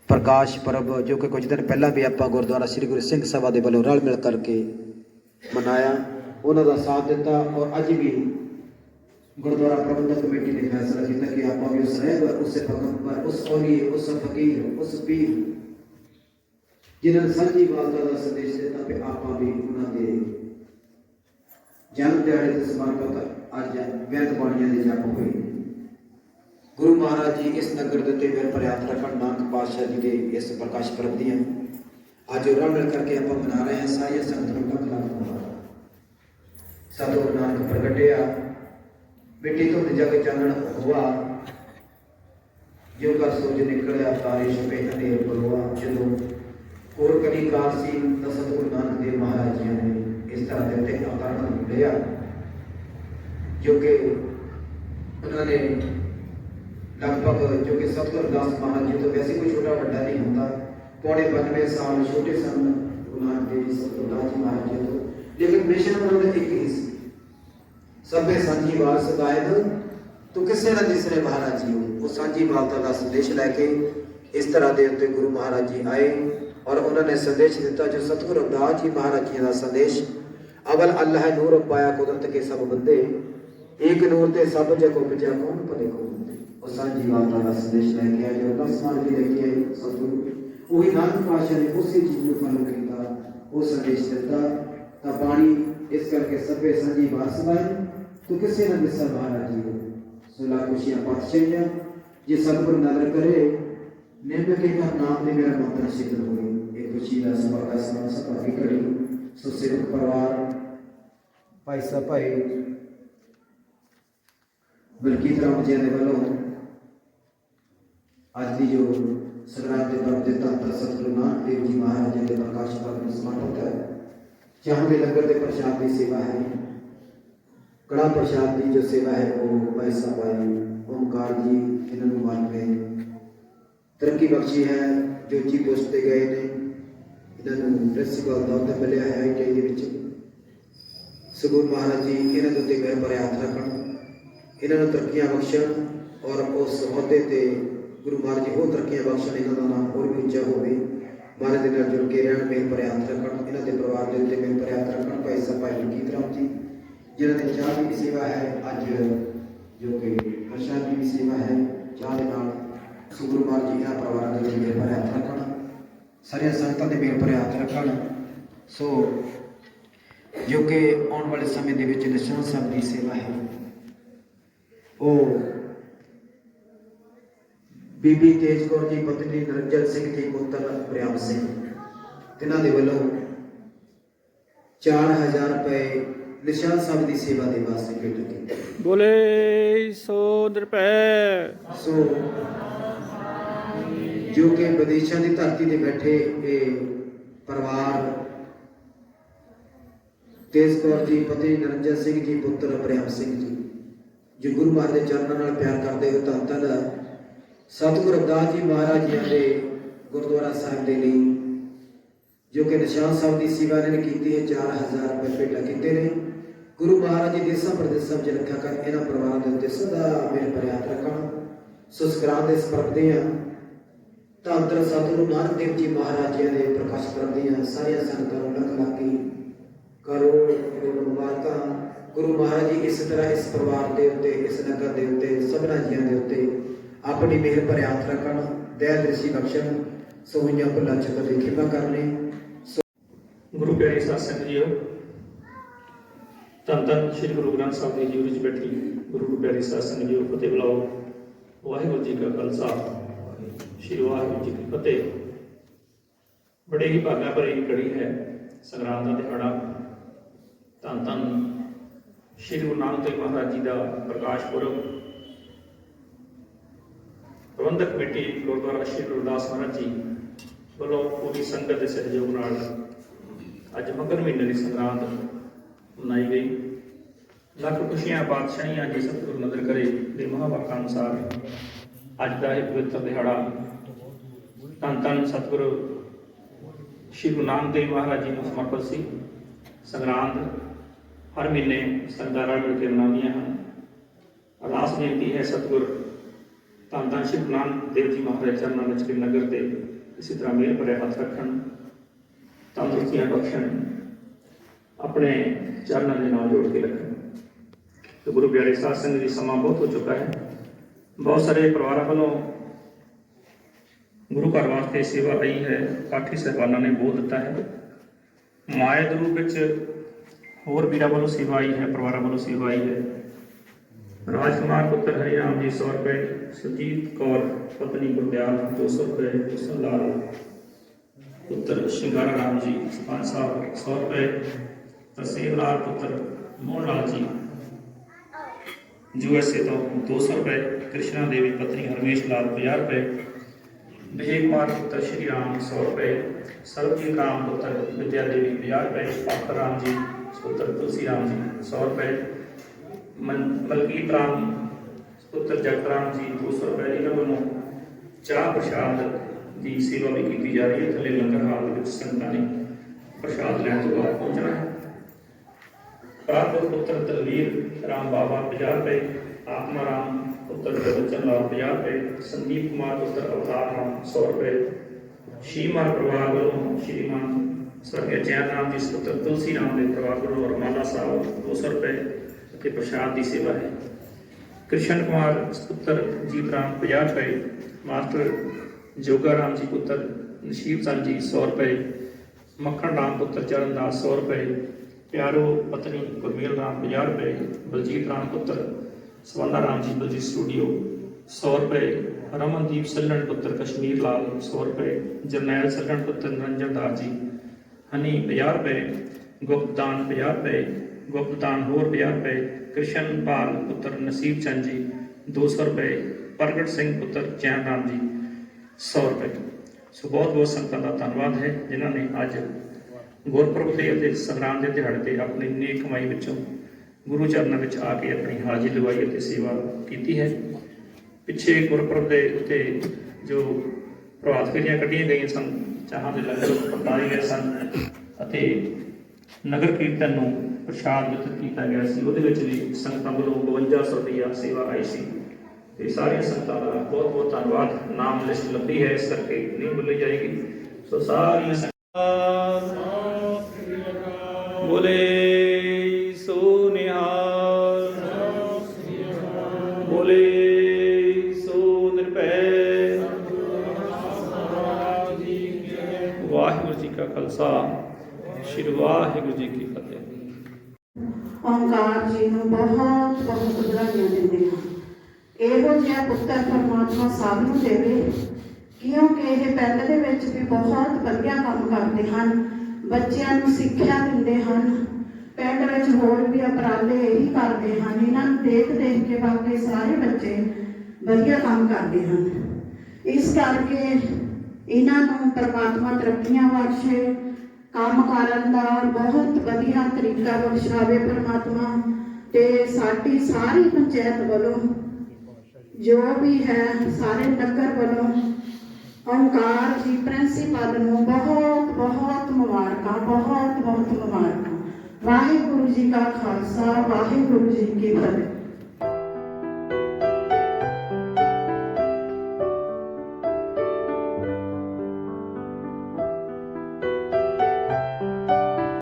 ਪ੍ਰਕਾਸ਼ ਪਰਬ, ਜੋ ਕਿ ਕੁਝ ਦਿਨ ਪਹਿਲਾਂ ਵੀ ਆਪਾਂ ਗੁਰਦੁਆਰਾ ਸ੍ਰੀ ਗੁਰੂ ਸਿੰਘ ਸਭਾ ਦੇ ਵੱਲੋਂ ਰਲ ਮਿਲ ਕਰਕੇ ਮਨਾਇਆ, ਉਹਨਾਂ ਦਾ ਸਾਥ ਦਿੱਤਾ ਔਰ ਅੱਜ ਵੀ ਗੁਰਦੁਆਰਾ ਪ੍ਰਬੰਧਕ ਕਮੇਟੀ ਨੇ ਫੈਸਲਾ ਕੀਤਾ ਕਿ ਆਪਾਂ ਵੀ ਉਸ ਰਹਿਬਰ ਉਸ ਪੈਗੰਬਰ ਉਸ ਔਲੀ ਉਸ ਫਕੀਰ, ਉਸ ਪੀਰ, ਜਿਨ੍ਹਾਂ ਨੇ ਸਾਂਝੀ ਵਾਲਤਾ ਦਾ ਸੰਦੇਸ਼ ਦਿੱਤਾ ਕਿ ਆਪਾਂ ਵੀ ਉਹਨਾਂ ਦੇ ਜਨਮ ਦਿਹਾੜੇ ਤੇ ਸਮਰਪਿਤ ਅੱਜ ਬਿਰਧ ਬਾਣੀਆਂ ਦੇ ਜਪ ਹੋਏ। ਗੁਰੂ ਮਹਾਰਾਜ ਜੀ ਇਸ ਨਗਰ ਦੇ ਉੱਤੇ ਮੇਰੇ ਪ੍ਰਿਆਤ ਰੱਖਣ ਨਾਨਕ ਪਾਤਸ਼ਾਹ ਜੀ ਦੇ ਇਸ ਪ੍ਰਕਾਸ਼ ਪੁਰਬ ਦੀਆਂ ਅੱਜ ਰਲ ਮਿਲ ਕਰਕੇ ਆਪਾਂ ਮਨਾ ਰਹੇ ਹਾਂ, ਸਾਰੀਆਂ ਸੰਗਤਾਂ ਨੂੰ ਲੱਖ ਲੱਖ ਮੁਬਾਰਕ ਸਤਿਗੁਰੂ ਨਾਨਕ ਪ੍ਰਗਟਿਆ, ਮਿੱਟੀ ਤੋਂ ਜਗ ਚਾਨਣ ਹੋਆ। ਜਿਉ ਕਾ ਸੂਰਜ ਨਿਕਲਿਆ ਤਾਰੇ ਛਪੇ ਹਨੇਰ ਬਲੋਆ ਜਦੋਂ ਕੋਰ ਕਲੀ ਕਾਲ ਸੀ, ਤਾਂ ਸਤਿਗੁਰੂ ਨਾਨਕ ਦੇਵ ਮਹਾਰਾਜ ਜੀ ਨੇ ਇਸ ਤਰ੍ਹਾਂ ਦੇ ਉੱਤੇ ਅਵਤਾਰ ਲਿਆ। ਜੋ ਕਿ ਉਹਨਾਂ ਨੇ ਲਗਭਗ ਜੋ ਕਿ ਸਤਿਗੁਰੂ ਦਾਸ ਮਹਾਰਾਜ ਜੀ ਤੋਂ ਵੈਸੇ ਕੋਈ ਛੋਟਾ ਵੱਡਾ ਨਹੀਂ ਹੁੰਦਾ ਪੌਣੇ 92 ਸਾਲ ਛੋਟੇ ਸਨ ਗੁਰੂ ਨਾਨਕ ਦੇਵ ਜੀ ਸਤਿਗੁਰੂ ਦਾਸ ਜੀ ਮਹਾਰਾਜ ਜੀ ਤੋਂ ਲੇਕਿਨ ਮਿਸ਼ਨ ਉਹਨਾਂ ਦਾ ਇੱਕ ਹੀ ਸੀ ਸਭੇ ਸਾਂਝੀ ਵਾਲ ਸਦਾਇਦ ਤੂੰ ਕਿਸੇ ਨਾ ਦਿਸਰੇ ਮਹਾਰਾਜ ਜੀ ਹੋ ਉਹ ਸਾਂਝੀ ਵਾਲਤਾ ਦਾ ਸੰਦੇਸ਼ ਲੈ ਕੇ ਇਸ ਤਰ੍ਹਾਂ ਦੇ ਉੱਤੇ ਗੁਰੂ ਮਹਾਰਾਜ ਜੀ ਆਏ ਔਰ ਉਹਨਾਂ ਨੇ ਸੰਦੇਸ਼ ਦਿੱਤਾ ਜੋ ਸਤਿਗੁਰੂ ਰਵਿਦਾਸ ਜੀ ਮਹਾਰਾਜ ਜੀ ਦਾ ਸੰਦੇਸ਼ ਅਵਲ ਅੱਲਾਹ ਨੂਰ ਪਾਇਆ ਕੁਦਰਤ ਕੇ ਸਭ ਬੰਦੇ ਏਕ ਨੂਰ ਤੇ ਸਭ ਜਗ ਉਪਜਿਆ ਕੌਣ ਭਲੇ ਕੋ ਉਹ ਸਾਂਝੀ ਵਾਲਤਾ ਦਾ ਸੰਦੇਸ਼ ਲੈ ਕੇ ਆਏ ਜੋ ਦਸਮਾਨ ਵੀ ਲੈ ਕੇ ਆਏ ਸਤਿਗੁਰੂ। ਉਹੀ ਨਾਨਕ ਪਾਸ਼ਾ ਨੇ ਉਸੇ ਚੀਜ਼ ਨੂੰ ਫਾਲੋ ਕੀਤਾ, ਉਹ ਸੰਦੇਸ਼ ਦਿੱਤਾ। ਤਾਂ ਬਾਣੀ ਇਸ ਕਰਕੇ ਸਭੇ ਸਾਂਝੀ ਵਾਰਸ ਬਣ ਕਿਸੇ ਨਾ ਦਿਸਾ ਮਹਾਰਾਜ ਜੀ ਹੋ ਸੁਲਾ ਖੁਸ਼ੀਆਂ ਪਾਤਸ਼ਾਹੀਆਂ ਜੇ ਸਤਿਗੁਰ ਨਦਰ ਕਰੇ ਨਿਰਭੈ ਕੇ ਕਰ ਨਾਮ ਦੇ ਮੇਰਾ ਮੰਤਰ ਸਿੱਧ ਹੋਏ ਇਹ ਖੁਸ਼ੀ ਦਾ ਸਮਾਂ ਦਾ ਸਮਾਂ ਸਭਾ ਦੀ ਘੜੀ। ਸੋ ਸੇਵਕ ਪਰਿਵਾਰ, ਭਾਈ ਸਾਹਿਬ, ਭਾਈ ਬਲਕੀਤ ਰਾਮ ਜੀ ਦੇ ਵੱਲੋਂ ਅੱਜ ਦੀ ਜੋ ਸੰਗਰਾਮ ਦੇ ਪਰਬ ਦੇ ਤਖਤ ਸਤਿਗੁਰੂ ਨਾਨਕ ਦੇਵ ਜੀ ਮਹਾਰਾਜ ਜੀ ਦੇ ਪ੍ਰਕਾਸ਼ ਪਰਬ ਨੂੰ ਸਮਰਪਿਤ ਹੈ, ਜਹਾਂ ਦੇ ਲੰਗਰ ਦੇ ਪ੍ਰਸ਼ਾਦ ਦੀ ਸੇਵਾ ਹੈ ਕੜਾ ਪ੍ਰਸ਼ਾਦ ਦੀ ਜੋ ਸੇਵਾ ਹੈ, ਉਹ ਭਾਈ ਓਮਕਾਰ ਜੀ ਇਹਨਾਂ ਨੂੰ ਮੰਨ ਗਏ। ਤਰੱਕੀ ਬਖਸ਼ੀ ਹੈ ਜੋ ਜੀ ਪੋਸਟ ਤੇ ਗਏ ਨੇ, ਇਹਨਾਂ ਨੂੰ ਪ੍ਰਿੰਸੀਪਲ ਦਾ ਅਹੁਦਾ ਮਿਲਿਆ ਹੈ ਆਈਟੀ ਦੇ ਵਿੱਚ। ਸਗੁਰ ਮਹਾਰਾਜ ਜੀ, ਇਹਨਾਂ ਦੇ ਉੱਤੇ ਮਿਹਰ ਭਰੇ ਰੱਖਣ। ਇਹਨਾਂ ਨੂੰ ਤਰੱਕੀਆਂ ਬਖਸ਼ਣ ਔਰ ਉਸ ਅਹੁਦੇ ਤੇ ਗੁਰੂ ਮਹਾਰਾਜ ਜੀ ਹੋਰ ਤਰੱਕੀਆਂ ਬਖਸ਼ਣ, ਇਹਨਾਂ ਦਾ ਨਾਮ ਹੋਰ ਵੀ ਉੱਚਾ ਹੋਵੇ। ਮਹਾਰਾਜ ਦੇ ਨਾਲ ਜੁੜ ਕੇ ਰਹਿਣ, ਮਿਹਰ ਭਰੇ ਰੱਖਣ, ਇਹਨਾਂ ਦੇ ਪਰਿਵਾਰ ਦੇ ਉੱਤੇ ਮਿਹਰ ਪ੍ਰਿਆਤ ਰੱਖਣ, ਭਾਈ ਸਾਹਿਬ, ਭਾਈ ਮਲਕੀਤ ਰਾਮ ਜੀ? ਜਿਹਨਾਂ ਦੀ ਚਾਹ ਦੀ ਵੀ ਸੇਵਾ ਹੈ, ਅੱਜ ਜੋ ਕਿ ਪ੍ਰਸ਼ਾਦ ਦੀ ਵੀ ਸੇਵਾ ਹੈ, ਚਾਹ ਦੇ ਨਾਲ ਸੁਗੁਰੂ ਮਹਾਰਾਜ ਜੀ, ਇਹਨਾਂ ਪਰਿਵਾਰਾਂ ਦੇ ਉੱਤੇ ਮਿਹਰ ਭਰੇ ਰੱਖਣ, ਸਾਰੀਆਂ ਸੰਗਤਾਂ ਦੇ ਮਿਹਰ ਭਰੇ ਰੱਖਣ। ਸੋ ਜੋ ਕਿ ਆਉਣ ਵਾਲੇ ਸਮੇਂ ਦੇ ਵਿੱਚ ਨਿਸ਼ਾਨ ਸਾਹਿਬ ਦੀ ਸੇਵਾ ਹੈ। ਉਹ ਬੀਬੀ ਤੇਜ ਕੌਰ ਜੀ ਪਤਨੀ ਨਰਜਲ ਸਿੰਘ ਜੀ ਪੁੱਤਰ ਪ੍ਰਿਆਮ ਸਿੰਘ ਤਿਨਾਂ ਦੇ ਵੱਲੋਂ 4000 ਰੁਪਏ ਨਿਸ਼ਾਨ ਸਾਹਿਬ ਦੀ ਸੇਵਾ ਦੇ ਵਾਸਤੇ ਭੇਟ ਕੀਤੇ ਬੋਲੇ ਸੋ ਨਿਰਭੈ। ਸੋ ਜੋ ਕਿ ਵਿਦੇਸ਼ਾਂ ਦੀ ਧਰਤੀ ਤੇ ਬੈਠੇ ਇਹ ਪਰਿਵਾਰ ਤੇਜ ਕੌਰ ਜੀ ਪਤੀ ਨਰਿੰਦਰ ਸਿੰਘ ਜੀ ਪੁੱਤਰ ਪ੍ਰਿਆਮ ਸਿੰਘ ਜੀ ਜੋ ਗੁਰੂ ਮਹਾਰਾਜ ਦੇ ਚਰਨਾਂ ਨਾਲ ਪਿਆਰ ਕਰਦੇ ਹੋ ਤਾਂ ਧੰਨ ਸਤਿਗੁਰੂ ਰਵਿਦਾਸ ਜੀ ਮਹਾਰਾਜ ਜੀ ਦੇ ਗੁਰਦੁਆਰਾ ਸਾਹਿਬ ਦੇ ਲਈ, ਜੋ ਕਿ ਨਿਸ਼ਾਨ ਸਾਹਿਬ ਦੀ ਸੇਵਾ ਇਹਨਾਂ ਨੇ ਕੀਤੀ ਹੈ 4000 ਰੁਪਏ ਭੇਟਾ ਕੀਤੇ ਨੇ। ਗੁਰੂ ਮਹਾਰਾਜ ਜੀ ਦੇਸਾਂ ਪ੍ਰਦੇਸਾਂ ਵਿੱਚ ਰੱਖਿਆ ਕਰ, ਇਹਨਾਂ ਪਰਿਵਾਰਾਂ ਦੇ ਉੱਤੇ ਸਦਾ ਮੇਰੇ ਪ੍ਰਿਆਤ ਰੱਖਣ। ਸੁਸਕਰਾਂ ਦੇ ਸਪਰਦੇ ਆ। ਤਾਂ ਅੰਦਰ ਸਤਿਗੁਰੂ ਨਾਨਕ ਦੇਵ ਜੀ ਮਹਾਰਾਜ ਜੀ ਦੇ ਪ੍ਰਕਾਸ਼ ਪੁਰਬ ਦੀਆਂ ਸਾਰੀਆਂ ਸੰਗਤਾਂ ਨੂੰ ਲੱਖ ਲੱਖੀ ਕਰੋੜ ਕਰੋੜ ਮੁਬਾਰਕਾਂ ਗੁਰੂ ਮਹਾਰਾਜ ਜੀ ਇਸ ਤਰ੍ਹਾਂ ਇਸ ਪਰਿਵਾਰ ਦੇ ਉੱਤੇ, ਇਸ ਨਗਰ ਦੇ ਉੱਤੇ, ਸਭਨਾ ਜੀਆਂ ਦੇ ਉੱਤੇ ਆਪਣੀ ਮਿਹਰ ਭਰੇ ਹੱਥ ਰੱਖਣ ਦਇਆ ਦ੍ਰਿਸ਼ੀ ਬਖਸ਼ਣ ਸੋ ਹੋਈਆਂ ਭੁੱਲਾਂ ਚੁੱਕ ਦੇ ਖਿਮਾ ਕਰਨੇ ਗੁਰੂ ਪਿਆਰੇ ਸਾਧ ਸੰਗਤ ਜੀਓ, ਧੰਨ ਧੰਨ ਸ੍ਰੀ ਗੁਰੂ ਗ੍ਰੰਥ ਸਾਹਿਬ ਜੀ ਵਿੱਚ ਬੈਠੀ ਗੁਰੂ ਪਿਆਰੇ ਸਾਧ ਸੰਗਤ ਜੀਓ, ਫਤਿਹ ਬੁਲਾਓ। ਵਾਹਿਗੁਰੂ ਜੀ ਕਾ ਖਾਲਸਾ, ਸ੍ਰੀ ਵਾਹਿਗੁਰੂ ਜੀ ਕੀ ਫਤਿਹ। ਬੜੇ ਹੀ ਭਾਗਾਂ ਭਰੀ ਕੜੀ ਹੈ ਸੰਗਰਾਮ ਦਾ ਦਿਹਾੜਾ। ਧੰਨ ਧੰਨ ਸ੍ਰੀ ਗੁਰੂ ਨਾਨਕ ਦੇਵ ਮਹਾਰਾਜ ਜੀ ਦਾ ਪ੍ਰਕਾਸ਼ ਪੁਰਬ। ਪ੍ਰਬੰਧਕ ਕਮੇਟੀ ਗੁਰਦੁਆਰਾ ਸ੍ਰੀ ਗੁਰਦਾਸ ਮਹਾਰਾਜ ਜੀ ਵੱਲੋਂ ਪੂਰੀ ਸੰਗਤ ਦੇ ਸਹਿਯੋਗ ਨਾਲ ਅੱਜ ਮਗਰ ਮਹੀਨੇ ਦੀ ਸੰਗਰਾਂਦ ਮਨਾਈ ਗਈ। ਲੱਖ ਖੁਸ਼ੀਆਂ, ਬਾਦਸ਼ਾਹੀਆਂ ਜੀ ਸਤਿਗੁਰੂ ਨਦਰ ਕਰੇ ਦੇ ਮਹਾਵਾਕਾਂ ਅਨੁਸਾਰ ਅੱਜ ਦਾ ਇਹ ਪਵਿੱਤਰ ਦਿਹਾੜਾ ਧੰਨ ਧੰਨ ਸਤਿਗੁਰੂ ਸ਼੍ਰੀ ਗੁਰੂ ਨਾਨਕ ਦੇਵ ਮਹਾਰਾਜ ਜੀ ਨੂੰ ਸਮਰਪਿਤ ਸੀ। ਸੰਗਰਾਂਦ ਹਰ ਮਹੀਨੇ ਸੰਗਤਾਂ ਰਲ ਮਿਲ ਕੇ ਮਨਾਉਂਦੀਆਂ ਹਨ ਅਰਦਾਸ ਬੇਨਤੀ ਹੈ ਸਤਿਗੁਰ ਧੰਨ ਧੰਨ ਸ਼੍ਰੀ ਗੁਰੂ ਨਾਨਕ ਦੇਵ ਜੀ ਮਹਾਰਾਜ ਚਰਨਾਂ ਵਿੱਚ ਵੀ ਨਗਰ ਤੇ ਇਸੇ ਤਰ੍ਹਾਂ ਮਿਹਰ ਭਰੇ ਹੱਥ ਰੱਖਣ ਤੰਦਰੁਸਤੀਆਂ ਬਖਸ਼ਣ ਆਪਣੇ ਚਰਨਾਂ ਦੇ ਨਾਲ ਜੋੜ ਕੇ ਰੱਖਣ ਤੇ ਗੁਰੂ ਪਿਆਰੇ ਸਾਧ ਸੰਗਤ ਜੀ ਸਮਾਂ ਬਹੁਤ ਹੋ ਚੁੱਕਾ ਹੈ ਬਹੁਤ ਸਾਰੇ ਪਰਿਵਾਰਾਂ ਵੱਲੋਂ ਗੁਰੂ ਘਰ ਵਾਸਤੇ ਸੇਵਾ ਆਈ ਹੈ ਕਾਠੀ ਸਹਿਬਾਨਾਂ ਨੇ ਬੋਲ ਦਿੱਤਾ ਹੈ ਮਾਇਆ ਦੇ ਰੂਪ ਵਿੱਚ ਹੋਰ ਵੀਰਾਂ ਵੱਲੋਂ ਸੇਵਾ ਆਈ ਹੈ, ਪਰਿਵਾਰਾਂ ਵੱਲੋਂ ਸੇਵਾ ਆਈ ਹੈ। ਰਾਜਕੁਮਾਰ ਪੁੱਤਰ ਹਰੀਰਾਮ ਜੀ 100 ਰੁਪਏ। ਸੁਜੀਤ ਕੌਰ, ਪਤਨੀ ਗੁਰਦਿਆਲ 200 ਰੁਪਏ। ਹੁਸਨ ਲਾਲ ਪੁੱਤਰ ਸ਼ਿੰਗਾਰਾ ਰਾਮ ਜੀ, ਸਰਪੰਚ ਸਾਹਿਬ 100 ਰੁਪਏ। ਤਸੀਮ ਲਾਲ ਪੁੱਤਰ ਮੋਹਨ ਲਾਲ ਜੀ ਯੂਐਸਏ ਤੋਂ 200 ਰੁਪਏ। ਕ੍ਰਿਸ਼ਨਾ ਦੇਵੀ, ਪਤਨੀ ਹਰਮੇਸ਼ ਲਾਲ 50 ਰੁਪਏ। ਵਿਜੇ ਕੁਮਾਰ ਪੁੱਤਰ ਸ਼੍ਰੀ ਰਾਮ 100 ਰੁਪਏ। ਸਰਬਜੀਤ ਰਾਮ ਪੁੱਤਰ, ਵਿਦਿਆ ਦੇਵੀ 50 ਰੁਪਏ। ਪਾਤਰ ਰਾਮ ਜੀ ਪੁੱਤਰ ਤੁਲਸੀ ਰਾਮ ਜੀ 100 ਰੁਪਏ ਮਨ- ਮਲਕੀਤ ਰਾਮ ਪੁੱਤਰ ਜਗਤ ਰਾਮ ਜੀ 200 ਰੁਪਏ ਇਹਨਾਂ ਵੱਲੋਂ ਚਾਹ ਪ੍ਰਸ਼ਾਦ ਦੀ ਸੇਵਾ ਵੀ ਕੀਤੀ ਜਾ ਰਹੀ ਹੈ ਥੱਲੇ ਲੰਗਰ ਹਾਲ ਦੇ ਵਿੱਚ ਸੰਗਤਾਂ ਨੇ ਪ੍ਰਸ਼ਾਦ ਲੈਣ ਤੋਂ ਬਾਅਦ ਪਹੁੰਚਣਾ ਹੈ ਪ੍ਰਾਪਤ ਪੁੱਤਰ ਤਲਵੀਰ ਰਾਮ ਬਾਬਾ 50 ਰੁਪਏ ਆਤਮਾ ਰਾਮ ਪੁੱਤਰ ਬਚਨ ਲਾਲ 50 ਰੁਪਏ ਸੰਦੀਪ ਕੁਮਾਰ ਪੁੱਤਰ ਅਵਤਾਰ ਰਾਮ 100 ਰੁਪਏ ਸ਼ੀਮਾਨ ਪਰਿਵਾਰ ਵੱਲੋਂ ਸ਼੍ਰੀਮਾਨ ਸਵਰਗੀ ਜੈਨ ਰਾਮ ਜੀ ਸੁਪੁੱਤਰ ਤੁਲਸੀ ਰਾਮ ਦੇ ਪਰਿਵਾਰ ਵੱਲੋਂ ਰਮਾਨਾ ਸਾਹਿਬ 200 ਰੁਪਏ ਅਤੇ ਪ੍ਰਸ਼ਾਦ ਦੀ ਸੇਵਾ ਹੈ। ਕ੍ਰਿਸ਼ਨ ਕੁਮਾਰ ਪੁੱਤਰ ਜੀਤ ਰਾਮ 50 ਰੁਪਏ ਮਾਸਟਰ ਜੋਗਾ ਰਾਮ ਜੀ ਪੁੱਤਰ ਨਸ਼ੀਬ ਚੰਦ ਜੀ 100 ਰੁਪਏ, ਮੱਖਣ ਰਾਮ ਪੁੱਤਰ ਚਰਨਦਾਸ 100 ਰੁਪਏ, ਪਿਆਰੋ ਪਤਨੀ ਗੁਰਮੇਲ ਰਾਮ 50 ਰੁਪਏ, ਬਲਜੀਤ ਰਾਮ ਪੁੱਤਰ ਸਵੰਨਾ ਰਾਮ ਜੀ ਬਲਜੀਤ ਸਟੂਡੀਓ 100 ਰੁਪਏ, ਰਮਨਦੀਪ ਸੱਲਣ ਪੁੱਤਰ ਕਸ਼ਮੀਰ ਲਾਲ 100 ਰੁਪਏ, ਜਰਨੈਲ ਸੱਲਣ ਪੁੱਤਰ ਨਿਰੰਜਨ ਦਾਸ ਜੀ ਹਨੀ 50 ਰੁਪਏ ਗੁਪਤਾਨ 50 ਰੁਪਏ ਗੁਪਤਾਨ ਹੋਰ 50 ਰੁਪਏ ਕ੍ਰਿਸ਼ਨ ਪਾਲ ਪੁੱਤਰ ਨਸੀਬ ਚੰਦ ਜੀ 200 ਰੁਪਏ ਪ੍ਰਗਟ ਸਿੰਘ ਪੁੱਤਰ ਚੈਨ ਰਾਮ ਜੀ 100 ਰੁਪਏ। ਸੋ ਬਹੁਤ ਬਹੁਤ ਸੰਗਤਾਂ ਦਾ ਧੰਨਵਾਦ ਹੈ, ਜਿਨ੍ਹਾਂ ਨੇ ਅੱਜ ਗੁਰਪੁਰਬ ਤੇ ਅਤੇ ਸੰਗਰਾਮ ਦੇ ਦਿਹਾੜੇ ਤੇ ਆਪਣੀ ਨੇਕ ਕਮਾਈ ਵਿੱਚੋਂ ਗੁਰੂ ਚਰਨਾਂ ਵਿੱਚ ਆ ਕੇ ਆਪਣੀ ਹਾਜ਼ਰੀ ਲਵਾਈ ਅਤੇ ਸੇਵਾ ਕੀਤੀ ਹੈ। ਪਿੱਛੇ ਗੁਰਪੁਰਬ ਦੇ ਉੱਤੇ ਜੋ ਪ੍ਰਭਾਤ ਫੇਰੀਆਂ ਕੱਢੀਆਂ ਗਈਆਂ ਸਨ ਚਾਹਾਂ ਦੇ ਲੰਗਰ ਵਰਤਾਏ ਗਏ ਸਨ ਅਤੇ ਨਗਰ ਕੀਰਤਨ ਨੂੰ ਪ੍ਰਸ਼ਾਦ ਵਿਤਰਿਤ ਕੀਤਾ ਗਿਆ ਸੀ। ਉਹਦੇ ਵਿੱਚ ਵੀ ਸੰਗਤਾਂ ਵੱਲੋਂ 5200 ਰੁਪਇਆ ਸੇਵਾ ਆਈ ਸੀ। ਤੇ ਸਾਰੀਆਂ ਸੰਗਤਾਂ ਦਾ ਬਹੁਤ ਬਹੁਤ ਧੰਨਵਾਦ। ਨਾਮ ਲਿਸਟ ਲੰਬੀ ਹੈ, ਇਸ ਕਰਕੇ ਨਹੀਂ ਭੁੱਲੀ ਜਾਏਗੀ। ਸੋ ਸਾਰੀਆਂ ਸੰਗਤਾਂ ਖਾਲਸਾ ਸ਼੍ਰੀ ਵਾਹਿਗੁਰੂ ਜੀ ਕੀ ਫਤਿਹ। ਓਂਕਾਰ ਜੀ ਨੂੰ ਬਹੁਤ ਬਹੁਤ ਵਧਾਈਆਂ ਦਿੰਦੇ ਹਾਂ। ਇਹੋ ਜਿਹਾ ਪੁੱਤਰ ਪਰਮਾਤਮਾ ਸਭ ਨੂੰ ਦੇਵੇ, ਕਿਉਂਕਿ ਇਹ ਪਿੰਡ ਦੇ ਵਿੱਚ ਵੀ ਬਹੁਤ ਵਧੀਆ ਕੰਮ ਕਰਦੇ ਹਨ। ਬੱਚਿਆਂ ਨੂੰ ਸਿੱਖਿਆ ਦਿੰਦੇ ਹਨ। ਪਿੰਡ ਵਿੱਚ ਹੋਰ ਵੀ ਉਪਰਾਲੇ ਇਹੀ ਕਰਦੇ ਹਨ। ਇਹਨਾਂ ਨੂੰ ਦੇਖ ਦੇਖ ਕੇ ਬਾਕੀ ਸਾਰੇ ਬੱਚੇ ਵਧੀਆ ਕੰਮ ਕਰਦੇ ਹਨ। ਇਸ ਕਰਕੇ ਇਹਨਾਂ ਨੂੰ ਪਰਮਾਤਮਾ ਤਰੱਕੀਆਂ ਬਖਸ਼ੇ ਕੰਮ ਕਰਨ ਦਾ ਬਹੁਤ ਵਧੀਆ ਤਰੀਕਾ ਬਖਸ਼ਾਵੇ ਪਰਮਾਤਮਾ ਤੇ ਸਾਡੀ ਸਾਰੀ ਪੰਚਾਇਤ ਵੱਲੋਂ, ਜੋ ਵੀ ਹੈ ਸਾਰੇ ਨਗਰ ਵੱਲੋਂ, ਓਂਕਾਰ ਜੀ ਪ੍ਰਿੰਸੀਪਲ ਨੂੰ ਬਹੁਤ ਬਹੁਤ ਮੁਬਾਰਕਾਂ, ਬਹੁਤ ਬਹੁਤ ਮੁਬਾਰਕਾਂ। ਵਾਹਿਗੁਰੂ ਜੀ ਕਾ ਖਾਲਸਾ, ਵਾਹਿਗੁਰੂ ਜੀ ਕੀ ਫਤਿਹ।